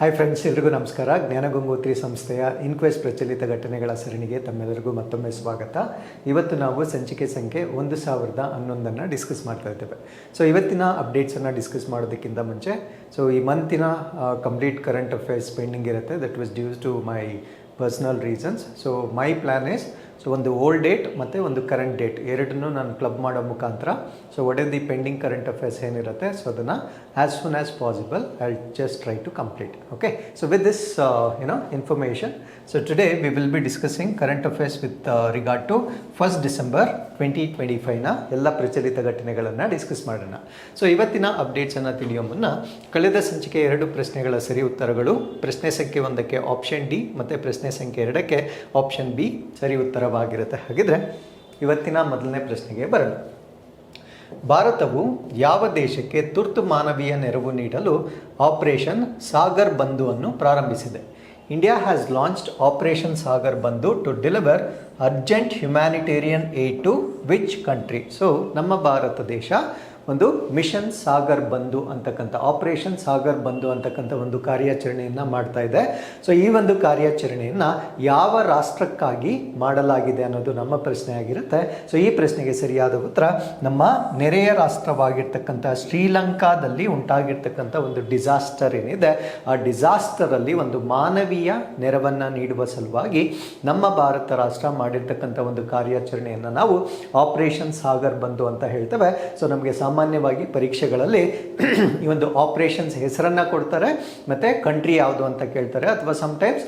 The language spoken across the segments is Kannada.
ಹಾಯ್ ಫ್ರೆಂಡ್ಸ್ ಎಲ್ರಿಗೂ ನಮಸ್ಕಾರ. ಜ್ಞಾನಗಂಗೋತ್ರಿ ಸಂಸ್ಥೆಯ ಇನ್ಕ್ವೆಸ್ಟ್ ಪ್ರಚಲಿತ ಘಟನೆಗಳ ಸರಣಿಗೆ ತಮ್ಮೆಲ್ಲರಿಗೂ ಮತ್ತೊಮ್ಮೆ ಸ್ವಾಗತ. ಇವತ್ತು ನಾವು ಸಂಚಿಕೆ ಸಂಖ್ಯೆ ಒಂದು ಸಾವಿರದ ಹನ್ನೊಂದನ್ನು ಡಿಸ್ಕಸ್ ಮಾಡ್ತಾ ಇದ್ದೇವೆ. ಸೊ ಇವತ್ತಿನ ಅಪ್ಡೇಟ್ಸನ್ನು ಡಿಸ್ಕಸ್ ಮಾಡೋದಕ್ಕಿಂತ ಮುಂಚೆ ಸೊ ಈ ಮಂತಿನ ಕಂಪ್ಲೀಟ್ ಕರೆಂಟ್ ಅಫೇರ್ಸ್ ಪೆಂಡಿಂಗ್ ಇರುತ್ತೆ. That was dues to my personal reasons so my plan is so ಒಂದು ಓಲ್ಡ್ ಡೇಟ್ ಮತ್ತು ಒಂದು ಕರೆಂಟ್ ಡೇಟ್ ಎರಡನ್ನೂ ನಾನು ಕ್ಲಬ್ ಮಾಡೋ ಮುಖಾಂತರ. So what is the pending current affairs ಏನಿರುತ್ತೆ ಸೊ ಅದನ್ನು as soon as possible I just try to complete okay so with this you know information so today we will be discussing current affairs with regard to first December twenty twenty ಫೈವ್ನ ಎಲ್ಲ ಪ್ರಚಲಿತ ಘಟನೆಗಳನ್ನು ಡಿಸ್ಕಸ್ ಮಾಡೋಣ. ಸೊ ಇವತ್ತಿನ ಅಪ್ಡೇಟ್ಸನ್ನು ತಿಳಿಯೋ ಮುನ್ನ ಕಳೆದ ಸಂಚಿಕೆ ಎರಡು ಪ್ರಶ್ನೆಗಳ ಸರಿ ಉತ್ತರಗಳು. ಪ್ರಶ್ನೆ ಸಂಖ್ಯೆ ಒಂದಕ್ಕೆ ಆಪ್ಷನ್ ಡಿ ಮತ್ತು ಪ್ರಶ್ನೆ ಸಂಖ್ಯೆ ಎರಡಕ್ಕೆ ಆಪ್ಷನ್ ಬಿ ಸರಿ ಉತ್ತರವಾಗಿರುತ್ತೆ ಹಾಗಿದ್ರೆ ಇವತ್ತಿನ ಮೊದಲನೇ ಪ್ರಶ್ನೆಗೆ ಬರೋಣ. ಭಾರತವು ಯಾವ ದೇಶಕ್ಕೆ ತುರ್ತು ಮಾನವೀಯ ನೆರವು ನೀಡಲು ಆಪರೇಷನ್ ಸಾಗರ್ ಬಂಧುವನ್ನು ಪ್ರಾರಂಭಿಸಿದೆ? India has launched operation Sagar Bandhu to deliver urgent humanitarian aid to which country? So, ನಮ್ಮ ಭಾರತ ದೇಶ ಒಂದು ಮಿಷನ್ ಸಾಗರ್ ಬಂಧು ಅಂತಕ್ಕಂಥ, ಆಪರೇಷನ್ ಸಾಗರ್ ಬಂಧು ಅಂತಕ್ಕಂಥ ಒಂದು ಕಾರ್ಯಾಚರಣೆಯನ್ನು ಮಾಡ್ತಾ ಇದೆ. ಸೊ ಈ ಒಂದು ಕಾರ್ಯಾಚರಣೆಯನ್ನು ಯಾವ ರಾಷ್ಟ್ರಕ್ಕಾಗಿ ಮಾಡಲಾಗಿದೆ ಅನ್ನೋದು ನಮ್ಮ ಪ್ರಶ್ನೆ ಆಗಿರುತ್ತೆ. ಸೊ ಈ ಪ್ರಶ್ನೆಗೆ ಸರಿಯಾದ ಉತ್ತರ, ನಮ್ಮ ನೆರೆಯ ರಾಷ್ಟ್ರವಾಗಿರ್ತಕ್ಕಂಥ ಶ್ರೀಲಂಕಾದಲ್ಲಿ ಉಂಟಾಗಿರ್ತಕ್ಕಂಥ ಒಂದು ಡಿಸಾಸ್ಟರ್ ಏನಿದೆ, ಆ ಡಿಸಾಸ್ಟರಲ್ಲಿ ಒಂದು ಮಾನವೀಯ ನೆರವನ್ನು ನೀಡುವ ಸಲುವಾಗಿ ನಮ್ಮ ಭಾರತ ರಾಷ್ಟ್ರ ಮಾಡಿರ್ತಕ್ಕಂಥ ಒಂದು ಕಾರ್ಯಾಚರಣೆಯನ್ನು ನಾವು ಆಪರೇಷನ್ ಸಾಗರ್ ಬಂಧು ಅಂತ ಹೇಳ್ತೇವೆ. ಸೊ ನಮಗೆ ಸಾಮಾನ್ಯವಾಗಿ ಪರೀಕ್ಷೆಗಳಲ್ಲಿ ಈ ಒಂದು ಆಪ್ರೇಷನ್ಸ್ ಹೆಸರನ್ನು ಕೊಡ್ತಾರೆ, ಮತ್ತು ಕಂಟ್ರಿ ಯಾವುದು ಅಂತ ಕೇಳ್ತಾರೆ. ಅಥವಾ ಸಮಟೈಮ್ಸ್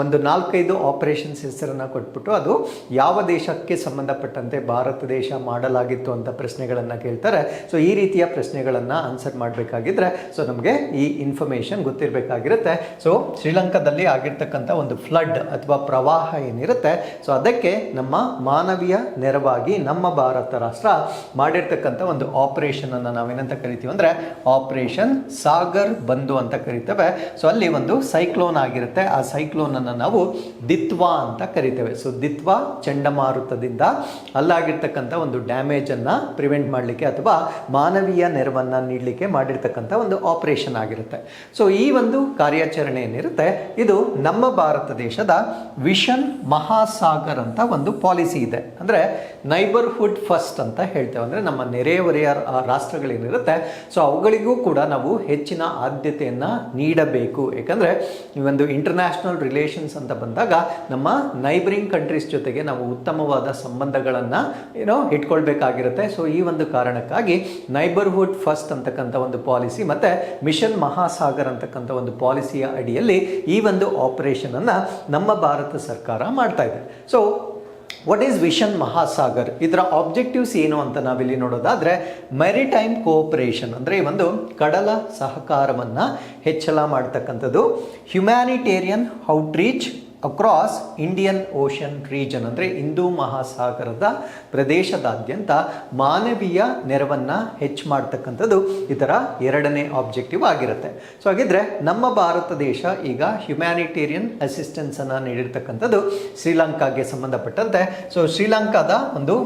ಒಂದು ನಾಲ್ಕೈದು ಆಪರೇಷನ್ಸ್ ಹೆಸರನ್ನು ಕೊಟ್ಬಿಟ್ಟು ಅದು ಯಾವ ದೇಶಕ್ಕೆ ಸಂಬಂಧಪಟ್ಟಂತೆ ಭಾರತ ದೇಶ ಮಾಡಲಾಗಿತ್ತು ಅಂತ ಪ್ರಶ್ನೆಗಳನ್ನು ಕೇಳ್ತಾರೆ. ಸೊ ಈ ರೀತಿಯ ಪ್ರಶ್ನೆಗಳನ್ನು ಆನ್ಸರ್ ಮಾಡಬೇಕಾಗಿದ್ರೆ ಸೊ ನಮಗೆ ಈ ಇನ್ಫಾರ್ಮೇಷನ್ ಗೊತ್ತಿರಬೇಕಾಗಿರುತ್ತೆ. ಸೊ ಶ್ರೀಲಂಕಾದಲ್ಲಿ ಆಗಿರ್ತಕ್ಕಂಥ ಒಂದು ಫ್ಲಡ್ ಅಥವಾ ಪ್ರವಾಹ ಏನಿರುತ್ತೆ ಸೊ ಅದಕ್ಕೆ ನಮ್ಮ ಮಾನವೀಯ ನೆರವಾಗಿ ನಮ್ಮ ಭಾರತ ರಾಷ್ಟ್ರ ಮಾಡಿರ್ತಕ್ಕಂಥ ಒಂದು ಆಪರೇಷನ್ ಅನ್ನು ನಾವೇನಂತ ಕರಿತೀವಿ ಅಂದರೆ ಆಪರೇಷನ್ ಸಾಗರ್ ಬಂದು ಅಂತ ಕರಿತೇವೆ. ಸೊ ಅಲ್ಲಿ ಒಂದು ಸೈಕ್ಲೋನ್ ಆಗಿರುತ್ತೆ. ಆ ಸೈಕ್ಲೋನ್ ಅನ್ನು ನಾವು ದಿತ್ವಾ ಅಂತ ಕರಿತೇವೆ. ಸೊ ದಿತ್ವಾ ಚಂಡಮಾರುತದಿಂದ ಅಲ್ಲಾಗಿರ್ತಕ್ಕಂಥ ಒಂದು ಡ್ಯಾಮೇಜ್ ಅನ್ನ ಪ್ರಿವೆಂಟ್ ಮಾಡಲಿಕ್ಕೆ ಅಥವಾ ಮಾನವೀಯ ನೆರವನ್ನ ನೀಡಲಿಕ್ಕೆ ಮಾಡಿರ್ತಕ್ಕಂಥ ಒಂದು ಆಪರೇಷನ್ ಆಗಿರುತ್ತೆ. ಸೊ ಈ ಒಂದು ಕಾರ್ಯಾಚರಣೆ ಏನಿರುತ್ತೆ? ಇದು ನಮ್ಮ ಭಾರತ ದೇಶದ ವಿಷನ್ ಮಹಾಸಾಗರ್ ಅಂತ ಒಂದು ಪಾಲಿಸಿ ಇದೆ. ಅಂದ್ರೆ ನೈಬರ್ಹುಡ್ ಫಸ್ಟ್ ಅಂತ ಹೇಳ್ತೇವೆ. ಅಂದ್ರೆ ನಮ್ಮ ನೆರೆಹೊರೆಯ ರಾಷ್ಟ್ರಗಳೇನಿರುತ್ತೆ ಸೊ ಅವುಗಳಿಗೂ ಕೂಡ ನಾವು ಹೆಚ್ಚಿನ ಆದ್ಯತೆಯನ್ನು ನೀಡಬೇಕು. ಏಕೆಂದರೆ ಈ ಒಂದು ಇಂಟರ್ನ್ಯಾಷನಲ್ ರಿಲೇಷನ್ಸ್ ಅಂತ ಬಂದಾಗ ನಮ್ಮ ನೈಬರಿಂಗ್ ಕಂಟ್ರೀಸ್ ಜೊತೆಗೆ ನಾವು ಉತ್ತಮವಾದ ಸಂಬಂಧಗಳನ್ನು ಏನೋ ಇಟ್ಕೊಳ್ಬೇಕಾಗಿರುತ್ತೆ. ಸೊ ಈ ಒಂದು ಕಾರಣಕ್ಕಾಗಿ ನೈಬರ್ಹುಡ್ ಫಸ್ಟ್ ಅಂತಕ್ಕಂಥ ಒಂದು ಪಾಲಿಸಿ ಮತ್ತು ಮಿಷನ್ ಮಹಾಸಾಗರ್ ಅಂತಕ್ಕಂಥ ಒಂದು ಪಾಲಿಸಿಯ ಅಡಿಯಲ್ಲಿ ಈ ಒಂದು ಆಪರೇಷನನ್ನು ನಮ್ಮ ಭಾರತ ಸರ್ಕಾರ ಮಾಡ್ತಾ ಇದೆ. So what is vision Mahasagar ಇದರ ಆಬ್ಜೆಕ್ಟಿವ್ಸ್ ಏನು ಅಂತ ನಾವಿಲ್ಲಿ ನೋಡೋದಾದರೆ ಮೆರಿಟೈಮ್ ಕೋಆಪರೇಷನ್ ಅಂದರೆ ಈ ಒಂದು ಕಡಲ ಸಹಕಾರವನ್ನು ಹೆಚ್ಚಳ ಮಾಡ್ತಕ್ಕಂಥದ್ದು. Humanitarian outreach across Indian ocean region ಅಂದರೆ ಹಿಂದೂ ಮಹಾಸಾಗರದ ಪ್ರದೇಶದಾದ್ಯಂತ ಮಾನವೀಯ ನೆರವನ್ನು ಹೆಚ್ಚು ಮಾಡ್ತಕ್ಕಂಥದ್ದು ಇದರ ಎರಡನೇ ಆಬ್ಜೆಕ್ಟಿವ್ ಆಗಿರುತ್ತೆ. ಸೊ ಹಾಗಿದ್ರೆ ನಮ್ಮ ಭಾರತ ದೇಶ ಈಗ ಹ್ಯುಮ್ಯಾನಿಟೇರಿಯನ್ ಅಸಿಸ್ಟೆನ್ಸನ್ನು ನೀಡಿರ್ತಕ್ಕಂಥದ್ದು ಶ್ರೀಲಂಕಾಗೆ ಸಂಬಂಧಪಟ್ಟಂತೆ. ಸೊ ಶ್ರೀಲಂಕಾದ ಒಂದು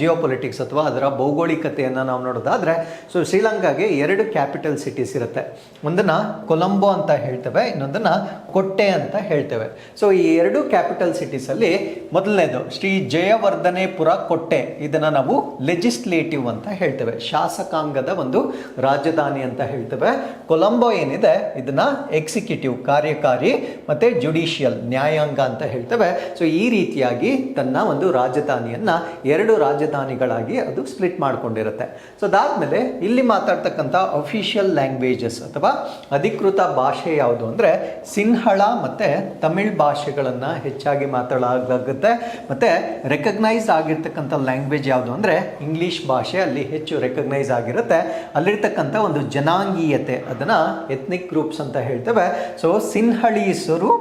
ಜಿಯೋ ಪೊಲಿಟಿಕ್ಸ್ ಅಥವಾ ಅದರ ಭೌಗೋಳಿಕತೆಯನ್ನು ನಾವು ನೋಡೋದಾದರೆ ಸೊ ಶ್ರೀಲಂಕಾಗೆ ಎರಡು ಕ್ಯಾಪಿಟಲ್ ಸಿಟೀಸ್ ಇರುತ್ತೆ. ಒಂದನ್ನು ಕೊಲಂಬೋ ಅಂತ ಹೇಳ್ತೇವೆ, ಇನ್ನೊಂದನ್ನು ಕೊಟ್ಟೆ ಅಂತ ಹೇಳ್ತೇವೆ. ಸೊ ಈ ಎರಡು ಕ್ಯಾಪಿಟಲ್ ಸಿಟೀಸಲ್ಲಿ ಮೊದಲನೇದು ಶ್ರೀ ಜಯವರ್ಧನೆಪುರ ಕೊಟ್ಟೆ. ಇದನ್ನು ನಾವು ಲೆಜಿಸ್ಲೇಟಿವ್ ಅಂತ ಹೇಳ್ತೇವೆ. ಶಾಸಕಾಂಗದ ಒಂದು ರಾಜಧಾನಿ ಅಂತ ಹೇಳ್ತೇವೆ. ಕೊಲಂಬೋ ಏನಿದೆ? ಇದನ್ನ ಎಕ್ಸಿಕ್ಯೂಟಿವ್ ಕಾರ್ಯಕಾರಿ ಮತ್ತೆ ಜುಡಿಷಿಯಲ್ ನ್ಯಾಯಾಂಗ ಅಂತ ಹೇಳ್ತೇವೆ. ಸೊ ಈ ರೀತಿಯಾಗಿ ತನ್ನ ಒಂದು ರಾಜಧಾನಿಯನ್ನ ಎರಡು ರಾಜಧಾನಿಗಳಾಗಿ ಅದು ಸ್ಪ್ಲಿಟ್ ಮಾಡ್ಕೊಂಡಿರುತ್ತೆ. ಸೊ ಅದಾದ್ಮೇಲೆ ಇಲ್ಲಿ ಮಾತಾಡ್ತಕ್ಕಂಥ ಅಫಿಷಿಯಲ್ ಲ್ಯಾಂಗ್ವೇಜಸ್ ಅಥವಾ ಅಧಿಕೃತ ಭಾಷೆ ಯಾವುದು ಅಂದ್ರೆ ಸಿನ್ಹಳ ಮತ್ತೆ ತಮಿಳ್ ಭಾಷೆಗಳನ್ನ ಹೆಚ್ಚಾಗಿ ಮಾತಾಡಲಾಗುತ್ತೆ. ಮತ್ತು ರೆಕಗ್ನೈಸ್ ಆಗಿರ್ತಕ್ಕಂಥ ಲ್ಯಾಂಗ್ವೇಜ್ ಯಾವುದು ಅಂದರೆ ಇಂಗ್ಲೀಷ್ ಭಾಷೆ ಅಲ್ಲಿ ಹೆಚ್ಚು ರೆಕಗ್ನೈಸ್ ಆಗಿರುತ್ತೆ. ಅಲ್ಲಿರ್ತಕ್ಕಂಥ ಒಂದು ಜನಾಂಗೀಯತೆ, ಅದನ್ನು ಎಥ್ನಿಕ್ ಗ್ರೂಪ್ಸ್ ಅಂತ ಹೇಳ್ತೇವೆ. ಸೊ ಸಿನ್ಹಳೀಸರು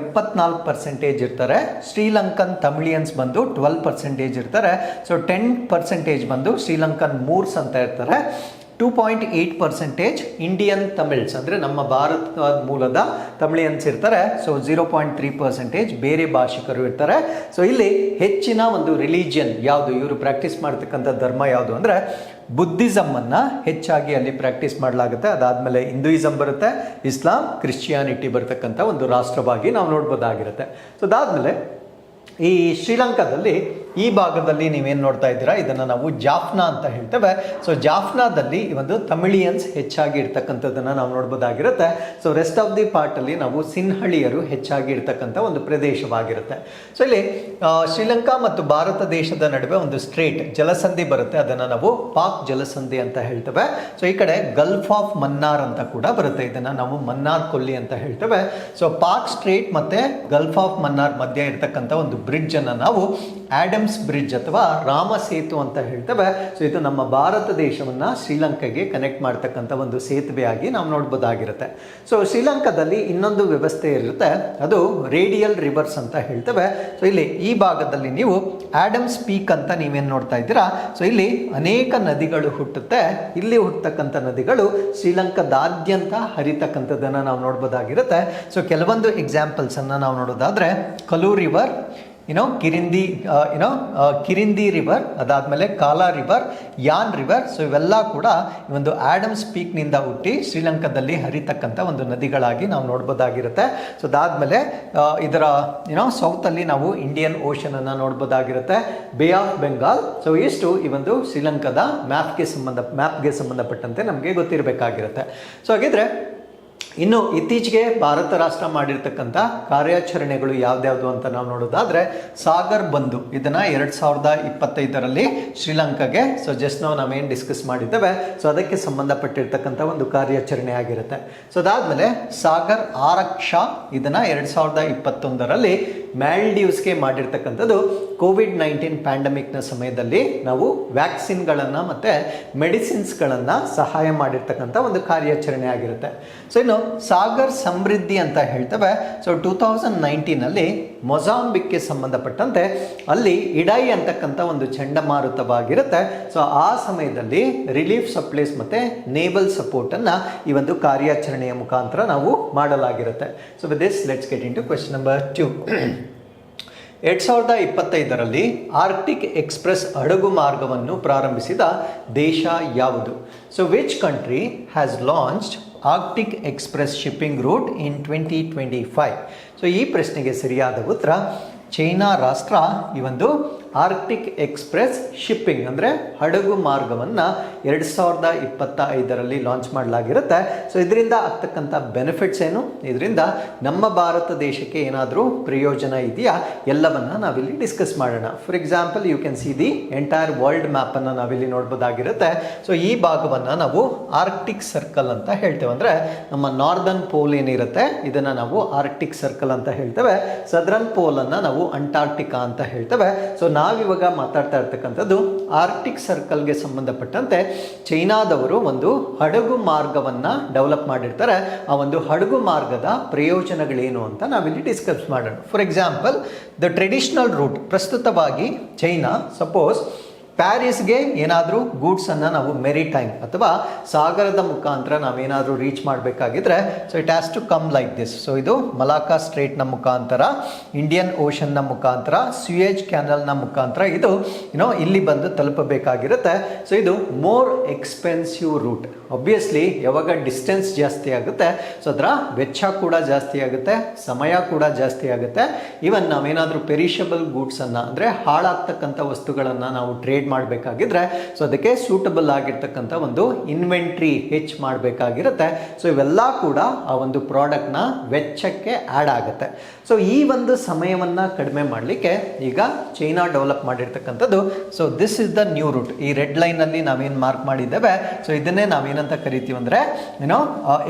ಎಪ್ಪತ್ನಾಲ್ಕು ಪರ್ಸೆಂಟೇಜ್ ಇರ್ತಾರೆ. ಶ್ರೀಲಂಕನ್ ತಮಿಳಿಯನ್ಸ್ ಬಂದು ಟ್ವೆಲ್ ಪರ್ಸೆಂಟೇಜ್ ಇರ್ತಾರೆ. ಸೊ ಟೆನ್ ಪರ್ಸೆಂಟೇಜ್ ಬಂದು ಶ್ರೀಲಂಕನ್ ಮೂರ್ಸ್ ಅಂತ ಇರ್ತಾರೆ. Two point eight percentage Indian Tamils ಅಂದರೆ ನಮ್ಮ ಭಾರತ ಮೂಲದ ತಮಿಳಿಯನ್ಸ್ ಇರ್ತಾರೆ. So zero point three percentage ಬೇರೆ ಭಾಷಿಕರು ಇರ್ತಾರೆ. ಸೊ ಇಲ್ಲಿ ಹೆಚ್ಚಿನ ಒಂದು ರಿಲಿಜಿಯನ್ ಯಾವುದು? ಇವರು ಪ್ರಾಕ್ಟೀಸ್ ಮಾಡ್ತಕ್ಕಂಥ ಧರ್ಮ ಯಾವುದು ಅಂದರೆ ಬುದ್ಧಿಸಮ್ಮನ್ನು ಹೆಚ್ಚಾಗಿ ಅಲ್ಲಿ ಪ್ರಾಕ್ಟೀಸ್ ಮಾಡಲಾಗುತ್ತೆ. ಅದಾದಮೇಲೆ ಹಿಂದೂಯಿಸಮ್ ಬರುತ್ತೆ ಇಸ್ಲಾಂ ಕ್ರಿಶ್ಚಿಯಾನಿಟಿ ಬರ್ತಕ್ಕಂಥ ಒಂದು ರಾಷ್ಟ್ರವಾಗಿ ನಾವು ನೋಡ್ಬೋದಾಗಿರುತ್ತೆ. ಸೊ ಅದಾದಮೇಲೆ ಈ ಶ್ರೀಲಂಕಾದಲ್ಲಿ ಈ ಭಾಗದಲ್ಲಿ ನೀವೇನು ನೋಡ್ತಾ ಇದ್ದೀರಾ? ಇದನ್ನು ನಾವು ಜಾಫ್ನಾ ಅಂತ ಹೇಳ್ತೇವೆ. ಸೊ ಜಾಫ್ನಾದಲ್ಲಿ ಒಂದು ತಮಿಳಿಯನ್ಸ್ ಹೆಚ್ಚಾಗಿ ಇರ್ತಕ್ಕಂಥದ್ದನ್ನು ನಾವು ನೋಡ್ಬೋದಾಗಿರುತ್ತೆ. ಸೊ ರೆಸ್ಟ್ ಆಫ್ ದಿ ಪಾರ್ಟಲ್ಲಿ ನಾವು ಸಿನ್ಹಳಿಯರು ಹೆಚ್ಚಾಗಿ ಇರ್ತಕ್ಕಂಥ ಒಂದು ಪ್ರದೇಶವಾಗಿರುತ್ತೆ. ಸೊ ಇಲ್ಲಿ ಶ್ರೀಲಂಕಾ ಮತ್ತು ಭಾರತ ದೇಶದ ನಡುವೆ ಒಂದು ಸ್ಟ್ರೇಟ್ ಜಲಸಂಧಿ ಬರುತ್ತೆ. ಅದನ್ನು ನಾವು ಪಾಕ್ ಜಲಸಂಧಿ ಅಂತ ಹೇಳ್ತೇವೆ. ಸೊ ಈ ಕಡೆ ಗಲ್ಫ್ ಆಫ್ ಮನ್ನಾರ್ ಅಂತ ಕೂಡ ಬರುತ್ತೆ. ಇದನ್ನು ನಾವು ಮನ್ನಾರ್ ಕೊಲ್ಲಿ ಅಂತ ಹೇಳ್ತೇವೆ. ಸೊ ಪಾಕ್ ಸ್ಟ್ರೇಟ್ ಮತ್ತು ಗಲ್ಫ್ ಆಫ್ ಮನ್ನಾರ್ ಮಧ್ಯೆ ಇರ್ತಕ್ಕಂಥ ಒಂದು ಬ್ರಿಡ್ಜನ್ನು ನಾವು ನಾವು ಆಡಮ್ಸ್ ಬ್ರಿಡ್ಜ್ ಅಥವಾ ರಾಮ ಸೇತು ಅಂತ ಹೇಳ್ತೇವೆ. ಸೊ ಇದು ನಮ್ಮ ಭಾರತ ದೇಶವನ್ನು ಶ್ರೀಲಂಕಾಗೆ ಕನೆಕ್ಟ್ ಮಾಡ್ತಕ್ಕಂಥ ಒಂದು ಸೇತುವೆಯಾಗಿ ನಾವು ನೋಡ್ಬೋದಾಗಿರುತ್ತೆ. ಸೊ ಶ್ರೀಲಂಕಾದಲ್ಲಿ ಇನ್ನೊಂದು ವ್ಯವಸ್ಥೆ ಇರುತ್ತೆ. ಅದು ರೇಡಿಯಲ್ ರಿವರ್ಸ್ ಅಂತ ಹೇಳ್ತೇವೆ. ಸೊ ಇಲ್ಲಿ ಈ ಭಾಗದಲ್ಲಿ ನೀವು ಆ್ಯಡಮ್ಸ್ ಪೀಕ್ ಅಂತ ನೀವೇನು ನೋಡ್ತಾ ಇದ್ದೀರಾ? ಸೊ ಇಲ್ಲಿ ಅನೇಕ ನದಿಗಳು ಹುಟ್ಟುತ್ತೆ. ಇಲ್ಲಿ ಹುಟ್ಟತಕ್ಕಂಥ ನದಿಗಳು ಶ್ರೀಲಂಕಾದಾದ್ಯಂತ ಹರಿತಕ್ಕಂಥದ್ದನ್ನು ನಾವು ನೋಡ್ಬೋದಾಗಿರುತ್ತೆ. ಸೊ ಕೆಲವೊಂದು ಎಕ್ಸಾಂಪಲ್ಸನ್ನು ನಾವು ನೋಡೋದಾದರೆ ಕಲೂ ರಿವರ್ ಏನೋ ಕಿರಿಂದಿ ಏನೋ ಕಿರಿಂದಿ ರಿವರ್ ಅದಾದಮೇಲೆ ಕಾಲಾ ರಿವರ್ ಯಾನ್ ರಿವರ್ ಸೊ ಇವೆಲ್ಲ ಕೂಡ ಈ ಒಂದು ಆ್ಯಡಮ್ಸ್ ಪೀಕ್ನಿಂದ ಹುಟ್ಟಿ ಶ್ರೀಲಂಕಾದಲ್ಲಿ ಹರಿತಕ್ಕಂಥ ಒಂದು ನದಿಗಳಾಗಿ ನಾವು ನೋಡ್ಬೋದಾಗಿರುತ್ತೆ. ಸೊ ಅದಾದಮೇಲೆ ಇದರ ಏನೋ ಸೌತಲ್ಲಿ ನಾವು Indian ಓಷನನ್ನು ನೋಡ್ಬೋದಾಗಿರುತ್ತೆ bay of Bengal so ಇಷ್ಟು ಈ ಒಂದು ಶ್ರೀಲಂಕಾದ ಮ್ಯಾಪ್ಗೆ ಸಂಬಂಧ ಮ್ಯಾಪ್ಗೆ ಸಂಬಂಧಪಟ್ಟಂತೆ ನಮಗೆ ಗೊತ್ತಿರಬೇಕಾಗಿರುತ್ತೆ. ಸೊ ಹಾಗಿದ್ರೆ ಇನ್ನು ಇತ್ತೀಚೆಗೆ ಭಾರತ ರಾಷ್ಟ್ರ ಮಾಡಿರ್ತಕ್ಕಂಥ ಕಾರ್ಯಾಚರಣೆಗಳು ಯಾವ್ದ್ಯಾವ್ದು ಅಂತ ನಾವು ನೋಡೋದಾದ್ರೆ ಸಾಗರ್ ಬಂಧು ಇದನ್ನ ಎರಡ್ ಸಾವಿರದ ಇಪ್ಪತ್ತೈದರಲ್ಲಿ ಶ್ರೀಲಂಕಾಗೆ ಸೊ ಜಸ್ಟ್ ನಾವು ನಾವೇನು ಡಿಸ್ಕಸ್ ಮಾಡಿದ್ದೇವೆ. ಸೊ ಅದಕ್ಕೆ ಸಂಬಂಧಪಟ್ಟಿರ್ತಕ್ಕಂಥ ಒಂದು ಕಾರ್ಯಾಚರಣೆ ಆಗಿರುತ್ತೆ. ಸೊ ಅದಾದ್ಮೇಲೆ ಸಾಗರ್ ಆರಕ್ಷಾ, ಇದನ್ನ ಎರಡ್ ಸಾವಿರದ ಇಪ್ಪತ್ತೊಂದರಲ್ಲಿ ಮ್ಯಾಲ್ಡೀವ್ಸ್ಗೆ ಮಾಡಿರ್ತಕ್ಕಂಥದ್ದು ಕೋವಿಡ್ ನೈನ್ಟೀನ್ ಪ್ಯಾಂಡಮಿಕ್ನ ಸಮಯದಲ್ಲಿ ನಾವು ವ್ಯಾಕ್ಸಿನ್ಗಳನ್ನು ಮತ್ತು ಮೆಡಿಸಿನ್ಸ್ಗಳನ್ನು ಸಹಾಯ ಮಾಡಿರ್ತಕ್ಕಂಥ ಒಂದು ಕಾರ್ಯಾಚರಣೆ ಆಗಿರುತ್ತೆ. ಸೊ ಇನ್ನು ಸಾಗರ್ ಸಮೃದ್ಧಿ ಅಂತ ಹೇಳ್ತೇವೆ. ಸೊ ಟೂ ತೌಸಂಡ್ ನೈನ್ಟೀನಲ್ಲಿ ಮೊಜಾಂಬಿಕ್ಗೆ ಸಂಬಂಧಪಟ್ಟಂತೆ ಅಲ್ಲಿ ಇಡೈ ಅಂತಕ್ಕಂಥ ಒಂದು ಚಂಡಮಾರುತವಾಗಿರುತ್ತೆ. ಸೊ ಆ ಸಮಯದಲ್ಲಿ ರಿಲೀಫ್ ಸಪ್ಲೈಸ್ ಮತ್ತು ನೇಬಲ್ ಸಪೋರ್ಟನ್ನು ಈ ಒಂದು ಕಾರ್ಯಾಚರಣೆಯ ಮುಖಾಂತರ ನಾವು ಮಾಡಲಾಗಿರುತ್ತೆ. So with this let's get into question number two ಎರಡು ಸಾವಿರದ ಇಪ್ಪತ್ತೈದರಲ್ಲಿ ಆರ್ಕ್ಟಿಕ್ ಎಕ್ಸ್ಪ್ರೆಸ್ ಹಡಗು ಮಾರ್ಗವನ್ನು ಪ್ರಾರಂಭಿಸಿದ ದೇಶ ಯಾವುದು? So which country has launched Arctic express shipping route in twenty twenty five so ಈ ಪ್ರಶ್ನೆಗೆ ಸರಿಯಾದ ಉತ್ತರ ಚೈನಾ ರಾಷ್ಟ್ರ ಈ ಒಂದು ಆರ್ಕ್ಟಿಕ್ ಎಕ್ಸ್ಪ್ರೆಸ್ ಶಿಪ್ಪಿಂಗ್ ಅಂದರೆ ಹಡಗು ಮಾರ್ಗವನ್ನು ಎರಡು ಸಾವಿರದ ಇಪ್ಪತ್ತ ಐದರಲ್ಲಿ ಲಾಂಚ್ ಮಾಡಲಾಗಿರುತ್ತೆ. ಸೊ ಇದರಿಂದ ಆಗ್ತಕ್ಕಂಥ ಬೆನಿಫಿಟ್ಸ್ ಏನು? ಇದರಿಂದ ನಮ್ಮ ಭಾರತ ದೇಶಕ್ಕೆ ಏನಾದರೂ ಪ್ರಯೋಜನ ಇದೆಯಾ? ಎಲ್ಲವನ್ನ ನಾವಿಲ್ಲಿ ಡಿಸ್ಕಸ್ ಮಾಡೋಣ. For example you can see the entire world ಮ್ಯಾಪನ್ನು ನಾವಿಲ್ಲಿ ನೋಡ್ಬೋದಾಗಿರುತ್ತೆ. ಸೊ ಈ ಭಾಗವನ್ನು ನಾವು ಆರ್ಕ್ಟಿಕ್ ಸರ್ಕಲ್ ಅಂತ ಹೇಳ್ತೇವೆ. ಅಂದರೆ ನಮ್ಮ ನಾರ್ದರ್ನ್ ಪೋಲ್ ಏನಿರುತ್ತೆ, ಇದನ್ನು ನಾವು ಆರ್ಕ್ಟಿಕ್ ಸರ್ಕಲ್ ಅಂತ ಹೇಳ್ತೇವೆ. ಸದರ್ನ್ ಪೋಲನ್ನು ನಾವು ಅಂಟಾರ್ಕ್ಟಿಕಾ ಅಂತ ಹೇಳ್ತೇವೆ. ಸೊ ನಾವಿವಾಗ ಮಾತಾಡ್ತಾ ಇರ್ತಕ್ಕಂಥದ್ದು ಆರ್ಕ್ಟಿಕ್ ಸರ್ಕಲ್ಗೆ ಸಂಬಂಧಪಟ್ಟಂತೆ ಚೈನಾದವರು ಒಂದು ಹಡಗು ಮಾರ್ಗವನ್ನು ಡೆವಲಪ್ ಮಾಡಿರ್ತಾರೆ. ಆ ಒಂದು ಹಡಗು ಮಾರ್ಗದ ಪ್ರಯೋಜನಗಳೇನು ಅಂತ ನಾವಿಲ್ಲಿ ಡಿಸ್ಕಸ್ ಮಾಡೋಣ. For example the traditional route ಪ್ರಸ್ತುತವಾಗಿ ಚೈನಾ ಸಪೋಸ್ ಪ್ಯಾರಿಸ್ಗೆ ಏನಾದರೂ ಗೂಡ್ಸನ್ನು ನಾವು ಮೆರಿಟೈಮ್ ಅಥವಾ ಸಾಗರದ ಮುಖಾಂತರ ನಾವೇನಾದರೂ reach ಮಾಡಬೇಕಾಗಿದ್ರೆ so it has to come like this so ಇದು ಮಲಾಕಾ ಸ್ಟ್ರೇಟ್ನ ಮುಖಾಂತರ ಇಂಡಿಯನ್ ಓಷನ್ನ ಮುಖಾಂತರ ಸ್ಯೂಯೇಜ್ ಕ್ಯಾನಲ್ನ ಮುಖಾಂತರ ಇದು ಏನೋ ಇಲ್ಲಿ ಬಂದು ತಲುಪಬೇಕಾಗಿರುತ್ತೆ. ಸೊ ಇದು ಮೋರ್ ಎಕ್ಸ್ಪೆನ್ಸಿವ್ ರೂಟ್ ಒಬ್ವಿಯಸ್ಲಿ ಯಾವಾಗ ಡಿಸ್ಟೆನ್ಸ್ ಜಾಸ್ತಿ ಆಗುತ್ತೆ ಸೊ ಅದರ ವೆಚ್ಚ ಕೂಡ ಜಾಸ್ತಿ ಆಗುತ್ತೆ, ಸಮಯ ಕೂಡ ಜಾಸ್ತಿ ಆಗುತ್ತೆ. ಈವನ್ ನಾವೇನಾದರೂ ಪೆರಿಷಬಲ್ ಗೂಡ್ಸನ್ನು ಅಂದರೆ ಹಾಳಾಗ್ತಕ್ಕಂಥ ವಸ್ತುಗಳನ್ನು ನಾವು ಟ್ರೇಡ್ ಮಾಡಬೇಕಾಗಿದ್ರೆ ಸೊ ಅದಕ್ಕೆ ಸೂಟಬಲ್ ಆಗಿರ್ತಕ್ಕಂಥ ಒಂದು ಇನ್ವೆಂಟ್ರಿ ಹೆಚ್ಚು ಮಾಡಬೇಕಾಗಿರುತ್ತೆ. ಸೊ ಇವೆಲ್ಲ ಕೂಡ ಆ ಒಂದು ಪ್ರಾಡಕ್ಟ್ನ ವೆಚ್ಚಕ್ಕೆ ಆ್ಯಡ್ ಆಗುತ್ತೆ. ಸೊ ಈ ಒಂದು ಸಮಯವನ್ನು ಕಡಿಮೆ ಮಾಡಲಿಕ್ಕೆ ಈಗ ಚೈನಾ ಡೆವಲಪ್ ಮಾಡಿರ್ತಕ್ಕಂಥದ್ದು so this is the new route ಈ ರೆಡ್ ಲೈನಲ್ಲಿ ನಾವೇನು ಮಾರ್ಕ್ ಮಾಡಿದ್ದೇವೆ ಸೊ ಇದನ್ನೇ ನಾವೇನಂತ ಕರಿತೀವಿ ಅಂದರೆ ಏನೋ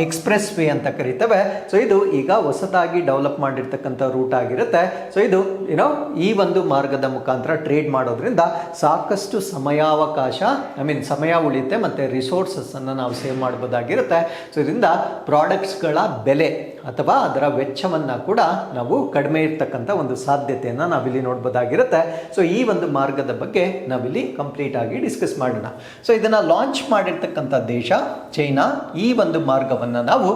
ಎಕ್ಸ್ಪ್ರೆಸ್ ವೇ ಅಂತ ಕರಿತೇವೆ. ಸೊ ಇದು ಈಗ ಹೊಸದಾಗಿ ಡೆವಲಪ್ ಮಾಡಿರ್ತಕ್ಕಂಥ ರೂಟ್ ಆಗಿರುತ್ತೆ. ಸೊ ಇದು ಏನೋ ಈ ಒಂದು ಮಾರ್ಗದ ಮುಖಾಂತರ ಟ್ರೇಡ್ ಮಾಡೋದ್ರಿಂದ ಸಾಕಷ್ಟು ಸಾಕಷ್ಟು ಸಮಯಾವಕಾಶ ಐ ಮೀನ್ ಸಮಯ ಉಳಿಯುತ್ತೆ ಮತ್ತು ರಿಸೋರ್ಸಸ್ಸನ್ನು ನಾವು ಸೇವ್ ಮಾಡ್ಬೋದಾಗಿರುತ್ತೆ. ಸೊ ಇದರಿಂದ ಪ್ರಾಡಕ್ಟ್ಸ್ಗಳ ಬೆಲೆ ಅಥವಾ ಅದರ ವೆಚ್ಚವನ್ನು ಕೂಡ ನಾವು ಕಡಿಮೆ ಇರ್ತಕ್ಕಂಥ ಒಂದು ಸಾಧ್ಯತೆಯನ್ನು ನಾವಿಲ್ಲಿ ನೋಡ್ಬೋದಾಗಿರುತ್ತೆ. ಸೊ ಈ ಒಂದು ಮಾರ್ಗದ ಬಗ್ಗೆ ನಾವಿಲ್ಲಿ ಕಂಪ್ಲೀಟ್ ಆಗಿ ಡಿಸ್ಕಸ್ ಮಾಡೋಣ. ಸೊ ಇದನ್ನು ಲಾಂಚ್ ಮಾಡಿರ್ತಕ್ಕಂಥ ದೇಶ ಚೈನಾ. ಈ ಒಂದು ಮಾರ್ಗವನ್ನು ನಾವು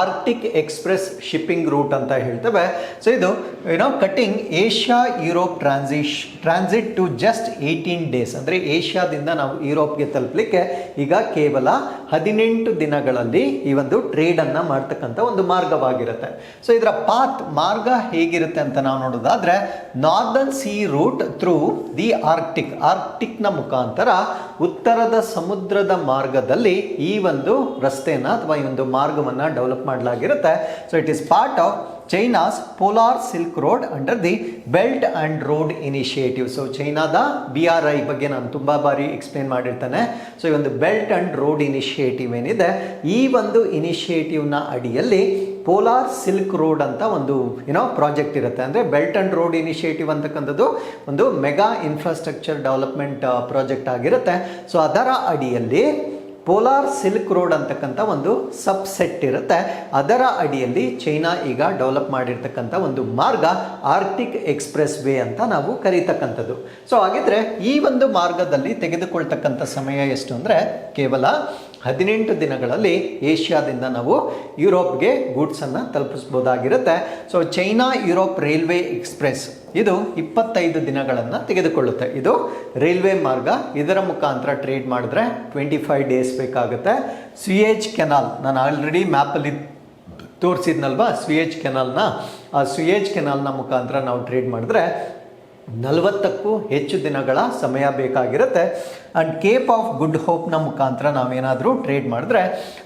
ಆರ್ಟಿಕ್ ಎಕ್ಸ್ಪ್ರೆಸ್ ಶಿಪ್ಪಿಂಗ್ ರೂಟ್ ಅಂತ ಹೇಳ್ತೇವೆ. ಸೊ ಇದು ಏನೋ cutting Asia Europe transit transit to just eighteen days ಅಂದರೆ ಏಷ್ಯಾದಿಂದ ನಾವು ಯುರೋಪ್ಗೆ ತಲುಪಲಿಕ್ಕೆ ಈಗ ಕೇವಲ ಹದಿನೆಂಟು ದಿನಗಳಲ್ಲಿ ಈ ಒಂದು ಟ್ರೇಡನ್ನು ಮಾಡ್ತಕ್ಕಂಥ ಒಂದು ಮಾರ್ಗವಾಗಿರುತ್ತೆ. ಸೊ ಇದರ ಪಾತ್ ಮಾರ್ಗ ಹೇಗಿರುತ್ತೆ ಅಂತ ನಾವು ನೋಡೋದಾದರೆ northern sea route through the Arctic ಆರ್ಕ್ಟಿಕ್ನ ಮುಖಾಂತರ ಉತ್ತರದ ಸಮುದ್ರದ ಮಾರ್ಗದಲ್ಲಿ ಈ ಒಂದು ರಸ್ತೆಯನ್ನು ಅಥವಾ ಈ ಒಂದು ಮಾರ್ಗವನ್ನು develop ಮಾಡಲಾಗಿರುತ್ತೆ. So it is part of China's polar silk road under the belt and road initiative so ಚೈನಾದ ಬಿ ಆರ್ ಐ ಬಗ್ಗೆ ನಾನು ತುಂಬ ಬಾರಿ ಎಕ್ಸ್ಪ್ಲೇನ್ ಮಾಡಿರ್ತಾನೆ. ಸೊ ಈ ಒಂದು ಬೆಲ್ಟ್ ಆ್ಯಂಡ್ ರೋಡ್ ಇನಿಷಿಯೇಟಿವ್ ಏನಿದೆ, ಈ ಒಂದು ಇನಿಷಿಯೇಟಿವ್ನ ಅಡಿಯಲ್ಲಿ ಪೋಲಾರ್ ಸಿಲ್ಕ್ ರೋಡ್ ಅಂತ ಒಂದು ಏನೋ ಪ್ರಾಜೆಕ್ಟ್ ಇರುತ್ತೆ. ಅಂದರೆ ಬೆಲ್ಟ್ ಆ್ಯಂಡ್ ರೋಡ್ ಇನಿಷಿಯೇಟಿವ್ ಅಂತಕ್ಕಂಥದ್ದು ಒಂದು ಮೆಗಾ ಇನ್ಫ್ರಾಸ್ಟ್ರಕ್ಚರ್ ಡೆವಲಪ್ಮೆಂಟ್ ಪ್ರಾಜೆಕ್ಟ್ ಆಗಿರುತ್ತೆ. ಸೊ ಅದರ ಅಡಿಯಲ್ಲಿ ಪೋಲಾರ್ ಸಿಲ್ಕ್ ರೋಡ್ ಅಂತಕ್ಕಂಥ ಒಂದು ಸಬ್ಸೆಟ್ ಇರುತ್ತೆ. ಅದರ ಅಡಿಯಲ್ಲಿ ಚೈನಾ ಈಗ ಡೆವಲಪ್ ಮಾಡಿರ್ತಕ್ಕಂಥ ಒಂದು ಮಾರ್ಗ ಆರ್ಟಿಕ್ ಎಕ್ಸ್ಪ್ರೆಸ್ ವೇ ಅಂತ ನಾವು ಕರೀತಕ್ಕಂಥದ್ದು. ಸೊ ಹಾಗಿದ್ರೆ ಈ ಒಂದು ಮಾರ್ಗದಲ್ಲಿ ತೆಗೆದುಕೊಳ್ತಕ್ಕಂಥ ಸಮಯ ಎಷ್ಟು ಅಂದರೆ ಕೇವಲ ಹದಿನೆಂಟು ದಿನಗಳಲ್ಲಿ ಏಷ್ಯಾದಿಂದ ನಾವು ಯುರೋಪ್ಗೆ ಗೂಡ್ಸನ್ನು ತಲುಪಿಸ್ಬೋದಾಗಿರುತ್ತೆ so China Europe railway express ಇದು ಇಪ್ಪತ್ತೈದು ದಿನಗಳನ್ನು ತೆಗೆದುಕೊಳ್ಳುತ್ತೆ. ಇದು ರೈಲ್ವೆ ಮಾರ್ಗ ಇದರ ಮುಖಾಂತರ ಟ್ರೇಡ್ ಮಾಡಿದ್ರೆ ಟ್ವೆಂಟಿ ಫೈವ್ ಡೇಸ್ ಬೇಕಾಗುತ್ತೆ. ಸ್ವಿಯೇಜ್ ಕೆನಾಲ್ ನಾನು ಆಲ್ರೆಡಿ ಮ್ಯಾಪಲ್ಲಿ ತೋರಿಸಿದ್ನಲ್ವಾ? ಸ್ವಿಯೇಜ್ ಕೆನಾಲ್ನ ಆ ಸ್ವಿಯೇಜ್ ಕೆನಾಲ್ನ ಮುಖಾಂತರ ನಾವು ಟ್ರೇಡ್ ಮಾಡಿದ್ರೆ ನಲವತ್ತಕ್ಕೂ ಹೆಚ್ಚು ದಿನಗಳ ಸಮಯ ಬೇಕಾಗಿರುತ್ತೆ. ಆ್ಯಂಡ್ ಕೇಪ್ ಆಫ್ ಗುಡ್ ಹೋಪ್ನ ಮುಖಾಂತರ ನಾವೇನಾದರೂ ಟ್ರೇಡ್ ಮಾಡಿದ್ರೆ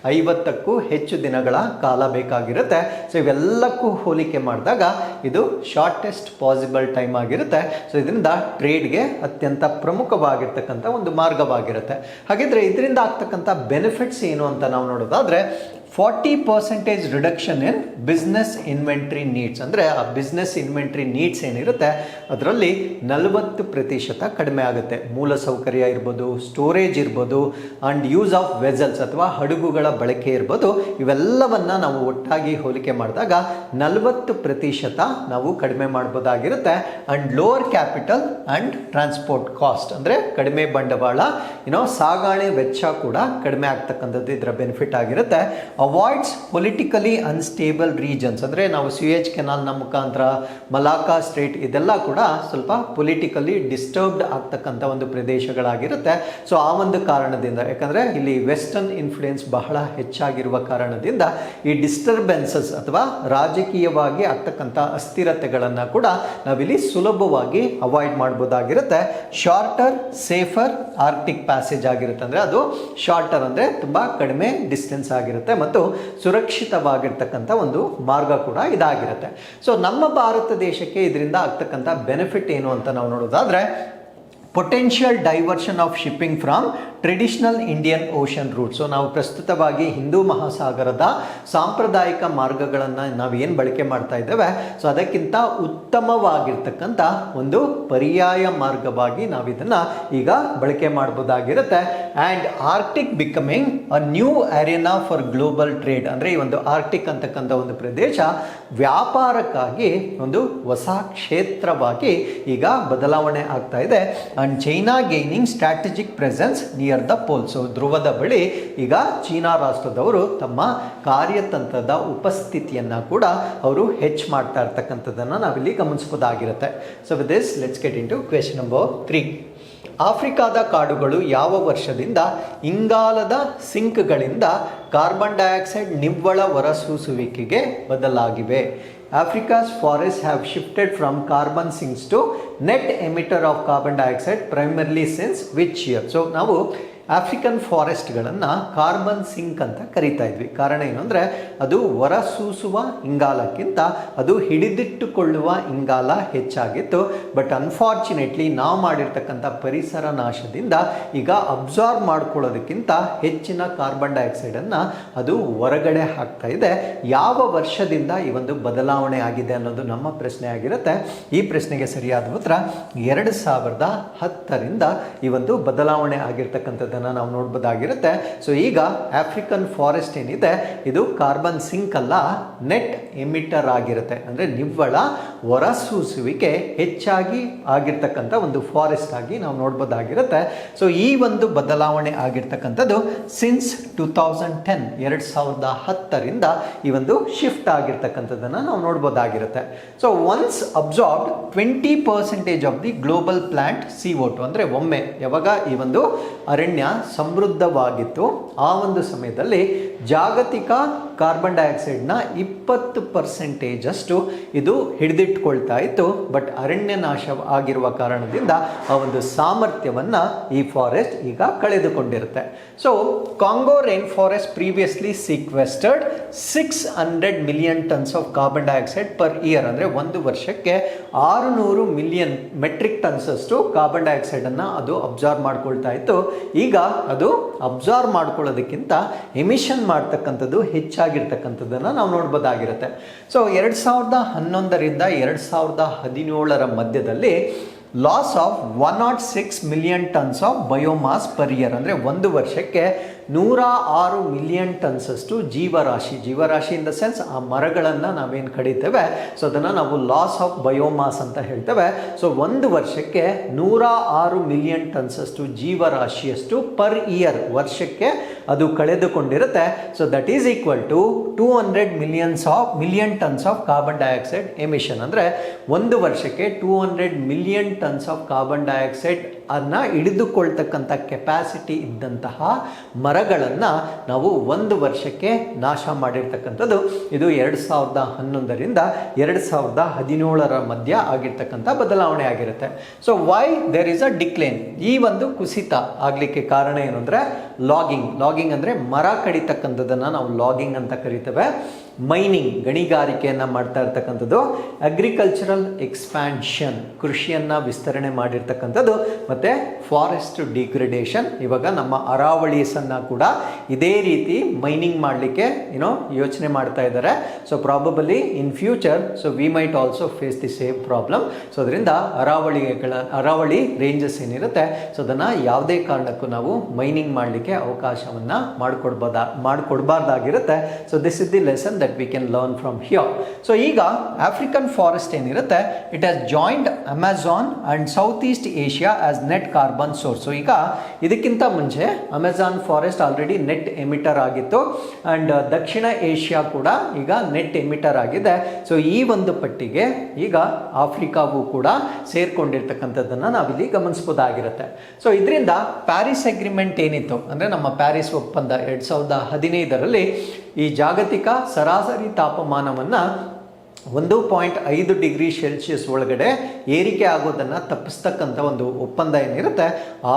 ಐವತ್ತಕ್ಕೂ ಹೆಚ್ಚು ದಿನಗಳ ಕಾಲ ಬೇಕಾಗಿರುತ್ತೆ. ಸೊ ಇವೆಲ್ಲಕ್ಕೂ ಹೋಲಿಕೆ ಮಾಡಿದಾಗ ಇದು ಶಾರ್ಟೆಸ್ಟ್ ಪಾಸಿಬಲ್ ಟೈಮ್ ಆಗಿರುತ್ತೆ. ಸೊ ಇದರಿಂದ ಟ್ರೇಡ್ಗೆ ಅತ್ಯಂತ ಪ್ರಮುಖವಾಗಿರ್ತಕ್ಕಂಥ ಒಂದು ಮಾರ್ಗವಾಗಿರುತ್ತೆ. ಹಾಗಿದ್ರೆ ಇದರಿಂದ ಆಗ್ತಕ್ಕಂಥ ಬೆನಿಫಿಟ್ಸ್ ಏನು ಅಂತ ನಾವು ನೋಡೋದಾದರೆ forty percentage reduction in business inventory needs ಅಂದರೆ ಆ ಬಿಸ್ನೆಸ್ ಇನ್ವೆಂಟ್ರಿ ನೀಡ್ಸ್ ಏನಿರುತ್ತೆ, ಅದರಲ್ಲಿ ನಲವತ್ತು ಪ್ರತಿಶತ ಕಡಿಮೆ ಆಗುತ್ತೆ. ಮೂಲ ಸೌಕರ್ಯ ಇರ್ಬೋದು ಸ್ಟೋರೇಜ್ ಇರ್ಬೋದು ಆ್ಯಂಡ್ ಯೂಸ್ ಆಫ್ ವೆಸಲ್ಸ್ ಅಥವಾ ಹಡಗುಗಳ ಬಳಕೆ ಇರ್ಬೋದು, ಇವೆಲ್ಲವನ್ನು ನಾವು ಒಟ್ಟಾಗಿ ಹೋಲಿಕೆ ಮಾಡಿದಾಗ ನಲವತ್ತು ಪ್ರತಿಶತ ನಾವು ಕಡಿಮೆ ಮಾಡ್ಬೋದಾಗಿರುತ್ತೆ. And lower capital and transport cost ಅಂದರೆ ಕಡಿಮೆ ಬಂಡವಾಳ ಏನೋ ಸಾಗಾಣೆ ವೆಚ್ಚ ಕೂಡ ಕಡಿಮೆ ಆಗ್ತಕ್ಕಂಥದ್ದು ಇದರ ಬೆನಿಫಿಟ್ ಆಗಿರುತ್ತೆ. ಅವಾಯ್ಡ್ಸ್ ಪೊಲಿಟಿಕಲಿ ಅನ್ಸ್ಟೇಬಲ್ ರೀಜನ್ಸ್ ಅಂದರೆ ನಾವು ಸ್ಯೂಯೇಜ್ ಕೆನಾಲ್ನ ಮುಖಾಂತರ ಮಲಾಕಾ ಸ್ಟ್ರೇಟ್ ಇದೆಲ್ಲ ಕೂಡ ಸ್ವಲ್ಪ ಪೊಲಿಟಿಕಲಿ ಡಿಸ್ಟರ್ಬ್ಡ್ ಆಗ್ತಕ್ಕಂಥ ಒಂದು ಪ್ರದೇಶಗಳಾಗಿರುತ್ತೆ. ಸೊ ಆ ಒಂದು ಕಾರಣದಿಂದ, ಯಾಕಂದರೆ ಇಲ್ಲಿ ವೆಸ್ಟರ್ನ್ ಇನ್ಫ್ಲುಯೆನ್ಸ್ ಬಹಳ ಹೆಚ್ಚಾಗಿರುವ ಕಾರಣದಿಂದ ಈ ಡಿಸ್ಟರ್ಬೆನ್ಸಸ್ ಅಥವಾ ರಾಜಕೀಯವಾಗಿ ಆಗ್ತಕ್ಕಂಥ ಅಸ್ಥಿರತೆಗಳನ್ನು ಕೂಡ ನಾವಿಲ್ಲಿ ಸುಲಭವಾಗಿ ಅವಾಯ್ಡ್ ಮಾಡ್ಬೋದಾಗಿರುತ್ತೆ. ಶಾರ್ಟರ್ ಸೇಫರ್ ಆರ್ಟಿಕ್ ಪ್ಯಾಸೇಜ್ ಆಗಿರುತ್ತೆ. ಅಂದರೆ ಅದು ಶಾರ್ಟರ್ ಅಂದರೆ ತುಂಬ ಕಡಿಮೆ ಡಿಸ್ಟೆನ್ಸ್ ಆಗಿರುತ್ತೆ. ಮತ್ತು ಸುರಕ್ಷಿತವಾಗಿರ್ತಕ್ಕಂಥ ಒಂದು ಮಾರ್ಗ ಕೂಡ ಇದಾಗಿರುತ್ತೆ. ಸೊ ನಮ್ಮ ಭಾರತ ದೇಶಕ್ಕೆ ಇದರಿಂದ ಆಗ್ತಕ್ಕಂಥ ಬೆನಿಫಿಟ್ ಏನು ಅಂತ ನಾವು ನೋಡೋದಾದರೆ potential diversion of shipping from traditional Indian ocean route so ನಾವು ಪ್ರಸ್ತುತವಾಗಿ ಹಿಂದೂ ಮಹಾಸಾಗರದ ಸಾಂಪ್ರದಾಯಿಕ ಮಾರ್ಗಗಳನ್ನು ನಾವೇನು ಬಳಕೆ ಮಾಡ್ತಾ ಇದ್ದೇವೆ? ಸೊ ಅದಕ್ಕಿಂತ ಉತ್ತಮವಾಗಿರ್ತಕ್ಕಂಥ ಒಂದು ಪರ್ಯಾಯ ಮಾರ್ಗವಾಗಿ ನಾವು ಈಗ ಬಳಕೆ ಮಾಡಬಹುದಾಗಿರುತ್ತೆ and Arctic becoming a new arena for global trade ಅಂದರೆ ಈ ಒಂದು ಆರ್ಕ್ಟಿಕ್ ಅಂತಕ್ಕಂಥ ಒಂದು ಪ್ರದೇಶ ವ್ಯಾಪಾರಕ್ಕಾಗಿ ಒಂದು ಹೊಸ ಕ್ಷೇತ್ರವಾಗಿ ಈಗ ಬದಲಾವಣೆ ಆಗ್ತಾ ಇದೆ. And China gaining strategic presence near the pole. So ಧ್ರುವದ ಬಳಿ ಈಗ ಚೀನಾ ರಾಷ್ಟ್ರದವರು ತಮ್ಮ ಕಾರ್ಯತಂತ್ರದ ಉಪಸ್ಥಿತಿಯನ್ನು ಕೂಡ ಅವರು ಹೆಚ್ಚು ಮಾಡ್ತಾ ಇರ್ತಕ್ಕಂಥದ್ದನ್ನು ನಾವಿಲ್ಲಿ ಗಮನಿಸಬಹುದಾಗಿರುತ್ತೆ. So with this let's get into question number three ಆಫ್ರಿಕಾದ ಕಾಡುಗಳು ಯಾವ ವರ್ಷದಿಂದ ಇಂಗಾಲದ ಸಿಂಕ್ಗಳಿಂದ ಕಾರ್ಬನ್ ಡೈಆಕ್ಸೈಡ್ ನಿವ್ವಳ ಹೊರಸೂಸುವಿಕೆಗೆ ಬದಲಾಗಿವೆ? Africa's forests have shifted from carbon sinks to net emitter of carbon dioxide primarily since which year? So now African ಫಾರೆಸ್ಟ್ಗಳನ್ನು carbon sink ಅಂತ ಕರಿತಾ ಇದ್ವಿ. ಕಾರಣ ಏನು ಅಂದರೆ ಅದು ಹೊರಸೂಸುವ ಇಂಗಾಲಕ್ಕಿಂತ ಅದು ಹಿಡಿದಿಟ್ಟುಕೊಳ್ಳುವ ಇಂಗಾಲ ಹೆಚ್ಚಾಗಿತ್ತು. ಬಟ್ ಅನ್ಫಾರ್ಚುನೇಟ್ಲಿ ನಾವು ಮಾಡಿರ್ತಕ್ಕಂಥ ಪರಿಸರ ನಾಶದಿಂದ ಈಗ ಅಬ್ಸಾರ್ವ್ ಮಾಡ್ಕೊಳ್ಳೋದಕ್ಕಿಂತ ಹೆಚ್ಚಿನ ಕಾರ್ಬನ್ ಡೈಆಕ್ಸೈಡನ್ನು ಅದು ಹೊರಗಡೆ ಹಾಕ್ತಾ ಇದೆ. ಯಾವ ವರ್ಷದಿಂದ ಈ ಒಂದು ಬದಲಾವಣೆ ಆಗಿದೆ ಅನ್ನೋದು ನಮ್ಮ ಪ್ರಶ್ನೆ ಆಗಿರುತ್ತೆ. ಈ ಪ್ರಶ್ನೆಗೆ ಸರಿಯಾದ ಉತ್ತರ ಎರಡು ಸಾವಿರದ ಹತ್ತರಿಂದ ಈ ಒಂದು ಬದಲಾವಣೆ ಆಗಿರ್ತಕ್ಕಂಥದ್ದನ್ನು ನಾವು ನೋಡ್ಬೋದಾಗಿರುತ್ತೆ. ಸೊ ಈಗ ಆಫ್ರಿಕನ್ ಫಾರೆಸ್ಟ್ ಏನಿದೆ, ಇದು ಕಾರ್ಬನ್ ಸಿಂಕ್ ಅಲ್ಲ ನೆಟ್ ಎಮಿಟರ್ ಆಗಿರುತ್ತೆ. ಅಂದರೆ ನಿವ್ವಳ ಹೊರಸೂಸುವಿಕೆ ಹೆಚ್ಚಾಗಿ ಆಗಿರ್ತಕ್ಕಂಥ ಒಂದು ಫಾರೆಸ್ಟ್ ಆಗಿ ನಾವು ನೋಡ್ಬೋದಾಗಿರುತ್ತೆ. ಸೊ ಈ ಒಂದು ಬದಲಾವಣೆ ಆಗಿರ್ತಕ್ಕಂಥದ್ದು ಸಿನ್ಸ್ ಟೂ ತೌಸಂಡ್ ಟೆನ್ ಎರಡು ಸಾವಿರದ ಹತ್ತರಿಂದ ಈ ಒಂದು ಶಿಫ್ಟ್ ಆಗಿರ್ತಕ್ಕಂಥದ್ದನ್ನು ನಾವು ನೋಡ್ಬೋದಾಗಿರುತ್ತೆ. So once absorbed twenty percentage of the global plant C O two ಅಂದರೆ ಒಮ್ಮೆ, ಯಾವಾಗ ಈ ಒಂದು ಅರಣ್ಯ ಸಮೃದ್ಧವಾಗಿತ್ತು. ಆ ಒಂದು ಸಮಯದಲ್ಲಿ ಜಾಗತಿಕ ಕಾರ್ಬನ್ ಡೈಆಕ್ಸೈಡ್ನ ಇಪ್ಪತ್ತು ಪರ್ಸೆಂಟೇಜ್ ಅಷ್ಟು ಇದು ಹಿಡಿದಿಟ್ಕೊಳ್ತಾ ಇತ್ತು. ಬಟ್ ಅರಣ್ಯ ನಾಶ ಆಗಿರುವ ಕಾರಣದಿಂದ ಆ ಒಂದು ಸಾಮರ್ಥ್ಯವನ್ನು ಈ ಫಾರೆಸ್ಟ್ ಈಗ ಕಳೆದುಕೊಂಡಿರುತ್ತೆ. So Congo rain forest previously sequestered six hundred million tons of carbon dioxide per year ಅಂದರೆ ಒಂದು ವರ್ಷಕ್ಕೆ ಆರುನೂರು ಮಿಲಿಯನ್ ಮೆಟ್ರಿಕ್ ಟನ್ಸ್ ಅಷ್ಟು ಕಾರ್ಬನ್ ಡೈಆಕ್ಸೈಡನ್ನು ಅದು ಅಬ್ಸಾರ್ವ್ ಮಾಡ್ಕೊಳ್ತಾ ಇತ್ತು. ಈಗ ಅದು ಅಬ್ಸಾರ್ವ್ ಮಾಡ್ಕೊಳ್ಳೋದಕ್ಕಿಂತ ಎಮಿಷನ್ ಮಾಡ್ತಕ್ಕಂಥದ್ದು ಹೆಚ್ಚಾಗಿರ್ತಕ್ಕಂಥದ್ದನ್ನು ನಾವು ನೋಡ್ಬೋದಾಗಿರುತ್ತೆ. ಸೊ ಎರಡು ಸಾವಿರದ ಹನ್ನೊಂದರಿಂದ ಎರಡು ಸಾವಿರದ ಹದಿನೇಳರ ಮಧ್ಯದಲ್ಲಿ loss of one nought six million tons of biomass per year ಅಂದರೆ ಒಂದು ವರ್ಷಕ್ಕೆ ನೂರ ಆರು ಮಿಲಿಯನ್ ಟನ್ಸ್ ಅಷ್ಟು ಜೀವರಾಶಿ ಜೀವರಾಶಿ ಇನ್ ದ ಸೆನ್ಸ್ ಆ ಮರಗಳನ್ನು ನಾವೇನು ಕಡಿತೇವೆ? ಸೊ ಅದನ್ನು ನಾವು ಲಾಸ್ ಆಫ್ ಬಯೋಮಾಸ್ ಅಂತ ಹೇಳ್ತೇವೆ. ಸೊ ಒಂದು ವರ್ಷಕ್ಕೆ ನೂರ ಆರು ಮಿಲಿಯನ್ ಟನ್ಸ್ ಅಷ್ಟು ಜೀವರಾಶಿಯಷ್ಟು ಪರ್ ಇಯರ್ ವರ್ಷಕ್ಕೆ ಅದು ಕಳೆದುಕೊಂಡಿರುತ್ತೆ. So that is equal to two hundred millions of million tons of carbon dioxide emission ಅಂದರೆ ಒಂದು ವರ್ಷಕ್ಕೆ two hundred million tons of carbon dioxide ಅನ್ನು ಹಿಡಿದುಕೊಳ್ತಕ್ಕಂಥ ಕೆಪ್ಯಾಸಿಟಿ ಇದ್ದಂತಹ ಮರಗಳನ್ನು ನಾವು ಒಂದು ವರ್ಷಕ್ಕೆ ನಾಶ ಮಾಡಿರ್ತಕ್ಕಂಥದ್ದು. ಇದು ಎರಡು ಸಾವಿರದ ಹನ್ನೊಂದರಿಂದ ಎರಡು ಸಾವಿರದ ಹದಿನೇಳರ ಮಧ್ಯ ಆಗಿರ್ತಕ್ಕಂಥ ಬದಲಾವಣೆ ಆಗಿರುತ್ತೆ. So why there is a decline ಈ ಒಂದು ಕುಸಿತ ಆಗಲಿಕ್ಕೆ ಕಾರಣ ಏನು ಅಂದರೆ ಲಾಗಿಂಗ್ ಲಾಗಿಂಗ್ ಅಂದರೆ ಮರ ಕಡಿತಕ್ಕಂಥದ್ದನ್ನು ನಾವು ಲಾಗಿಂಗ್ ಅಂತ ಕರಿತೇವೆ. ಮೈನಿಂಗ್ ಗಣಿಗಾರಿಕೆಯನ್ನು ಮಾಡ್ತಾ ಇರ್ತಕ್ಕಂಥದ್ದು ಅಗ್ರಿಕಲ್ಚರಲ್ ಎಕ್ಸ್ಪ್ಯಾನ್ಷನ್ ಕೃಷಿಯನ್ನು ವಿಸ್ತರಣೆ ಮಾಡಿರ್ತಕ್ಕಂಥದ್ದು, ಮತ್ತು ಫಾರೆಸ್ಟ್ ಡಿಗ್ರೇಡೇಷನ್ ಇವಾಗ ನಮ್ಮ ಅರಾವಳಿಸನ್ನು ಕೂಡ ಇದೇ ರೀತಿ ಮೈನಿಂಗ್ ಮಾಡಲಿಕ್ಕೆ ಏನೋ ಯೋಚನೆ ಮಾಡ್ತಾ ಇದ್ದಾರೆ. So probably in future so we might also face the same problem so ಅದರಿಂದ ಅರಾವಳಿಗಳ ಅರಾವಳಿ ರೇಂಜಸ್ ಏನಿರುತ್ತೆ ಸೊ ಅದನ್ನು ಯಾವುದೇ ಕಾರಣಕ್ಕೂ ನಾವು ಮೈನಿಂಗ್ ಮಾಡಲಿಕ್ಕೆ ಅವಕಾಶವನ್ನು ಮಾಡಿಕೊಡ್ಬೋದ, ಮಾಡಿಕೊಡ್ಬಾರ್ದಾಗಿರುತ್ತೆ. So this is the lesson that we can learn from here so ಈಗ ಆಫ್ರಿಕನ್ ಫಾರೆಸ್ಟ್ ಏನಿರುತ್ತೆ it has joined Amazon and south east Asia as net carbon source ಈಗ ಇದಕ್ಕಿಂತ ಮುಂಚೆ Amazon forest already net emitter ಆಗಿತ್ತು ಆ್ಯಂಡ್ ದಕ್ಷಿಣ ಏಷ್ಯಾ ಕೂಡ ಈಗ ನೆಟ್ ಎಮಿಟರ್ ಆಗಿದೆ. ಸೊ ಈ ಒಂದು ಪಟ್ಟಿಗೆ ಈಗ ಆಫ್ರಿಕಾವು ಕೂಡ ಸೇರ್ಕೊಂಡಿರ್ತಕ್ಕಂಥದ್ದನ್ನು ನಾವಿಲ್ಲಿ ಗಮನಿಸ್ಬೋದಾಗಿರುತ್ತೆ. ಸೊ ಇದರಿಂದ ಪ್ಯಾರಿಸ್ ಅಗ್ರಿಮೆಂಟ್ ಏನಿತ್ತು, ಅಂದರೆ ನಮ್ಮ ಪ್ಯಾರಿಸ್ ಒಪ್ಪಂದ ಎರಡು ಸಾವಿರದ ಹದಿನೈದರಲ್ಲಿ ಈ ಜಾಗತಿಕ ಸರಾಸರಿ ತಾಪಮಾನವನ್ನು ಒಂದು ಪಾಯಿಂಟ್ ಐದು ಡಿಗ್ರಿ ಸೆಲ್ಸಿಯಸ್ ಒಳಗಡೆ ಏರಿಕೆ ಆಗೋದನ್ನು ತಪ್ಪಿಸ್ತಕ್ಕಂಥ ಒಂದು ಒಪ್ಪಂದ ಏನಿರುತ್ತೆ,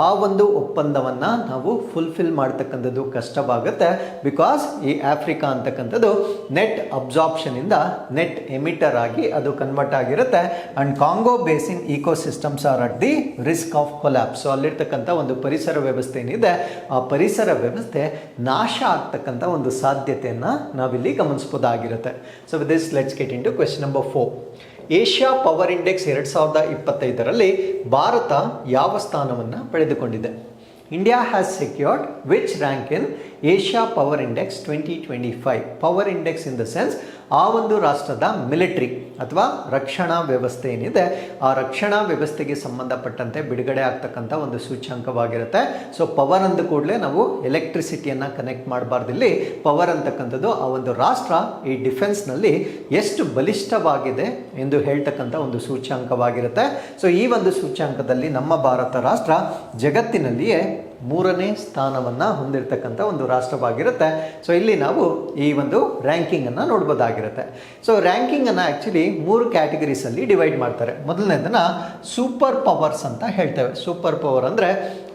ಆ ಒಂದು ಒಪ್ಪಂದವನ್ನು ನಾವು ಫುಲ್ಫಿಲ್ ಮಾಡ್ತಕ್ಕಂಥದ್ದು ಕಷ್ಟವಾಗುತ್ತೆ. ಬಿಕಾಸ್ ಈ ಆಫ್ರಿಕಾ ಅಂತಕ್ಕಂಥದ್ದು ನೆಟ್ ಅಬ್ಸಾರ್ಪ್ಷನಿಂದ ನೆಟ್ ಎಮಿಟರ್ ಆಗಿ ಅದು ಕನ್ವರ್ಟ್ ಆಗಿರುತ್ತೆ. And Congo basin ecosystems are at the risk of collapse so ಅಲ್ಲಿರ್ತಕ್ಕಂಥ ಒಂದು ಪರಿಸರ ವ್ಯವಸ್ಥೆ ಏನಿದೆ, ಆ ಪರಿಸರ ವ್ಯವಸ್ಥೆ ನಾಶ ಆಗ್ತಕ್ಕಂಥ ಒಂದು ಸಾಧ್ಯತೆಯನ್ನು ನಾವಿಲ್ಲಿ ಗಮನಿಸ್ಬೋದಾಗಿರುತ್ತೆ. So this let's get into question number four Asia power index ಎರಡು ಸಾವಿರದ ಇಪ್ಪತ್ತೈದರಲ್ಲಿ ಭಾರತ ಯಾವ ಸ್ಥಾನವನ್ನು ಪಡೆದುಕೊಂಡಿದೆ? India has secured which rank in Asia power index twenty twenty five power index in the sense ಆ ಒಂದು ರಾಷ್ಟ್ರದ ಮಿಲಿಟ್ರಿ ಅಥವಾ ರಕ್ಷಣಾ ವ್ಯವಸ್ಥೆ ಏನಿದೆ, ಆ ರಕ್ಷಣಾ ವ್ಯವಸ್ಥೆಗೆ ಸಂಬಂಧಪಟ್ಟಂತೆ ಬಿಡುಗಡೆ ಆಗ್ತಕ್ಕಂಥ ಒಂದು ಸೂಚ್ಯಂಕವಾಗಿರುತ್ತೆ. ಸೊ ಪವರ್ ಅಂದ ಕೂಡಲೇ ನಾವು ಎಲೆಕ್ಟ್ರಿಸಿಟಿಯನ್ನು ಕನೆಕ್ಟ್ ಮಾಡಬಾರ್ದಿಲ್ಲಿ ಪವರ್ ಅಂತಕ್ಕಂಥದ್ದು ಆ ಒಂದು ರಾಷ್ಟ್ರ ಈ ಡಿಫೆನ್ಸ್ನಲ್ಲಿ ಎಷ್ಟು ಬಲಿಷ್ಠವಾಗಿದೆ ಎಂದು ಹೇಳ್ತಕ್ಕಂಥ ಒಂದು ಸೂಚ್ಯಾಂಕವಾಗಿರುತ್ತೆ. ಸೊ ಈ ಒಂದು ಸೂಚ್ಯಾಂಕದಲ್ಲಿ ನಮ್ಮ ಭಾರತ ರಾಷ್ಟ್ರ ಜಗತ್ತಿನಲ್ಲಿಯೇ ಮೂರನೇ ಸ್ಥಾನವನ್ನು ಹೊಂದಿರತಕ್ಕಂಥ ಒಂದು ರಾಷ್ಟ್ರವಾಗಿರುತ್ತೆ. ಸೊ ಇಲ್ಲಿ ನಾವು ಈ ಒಂದು ರ್ಯಾಂಕಿಂಗನ್ನು ನೋಡ್ಬೋದಾಗಿರುತ್ತೆ. ಸೊ ರ್ಯಾಂಕಿಂಗನ್ನು ಆ್ಯಕ್ಚುಲಿ ಮೂರು ಕ್ಯಾಟಗರೀಸಲ್ಲಿ ಡಿವೈಡ್ ಮಾಡ್ತಾರೆ. ಮೊದಲನೇದನ್ನು ಸೂಪರ್ ಪವರ್ಸ್ ಅಂತ ಹೇಳ್ತೇವೆ. ಸೂಪರ್ ಪವರ್ ಅಂದರೆ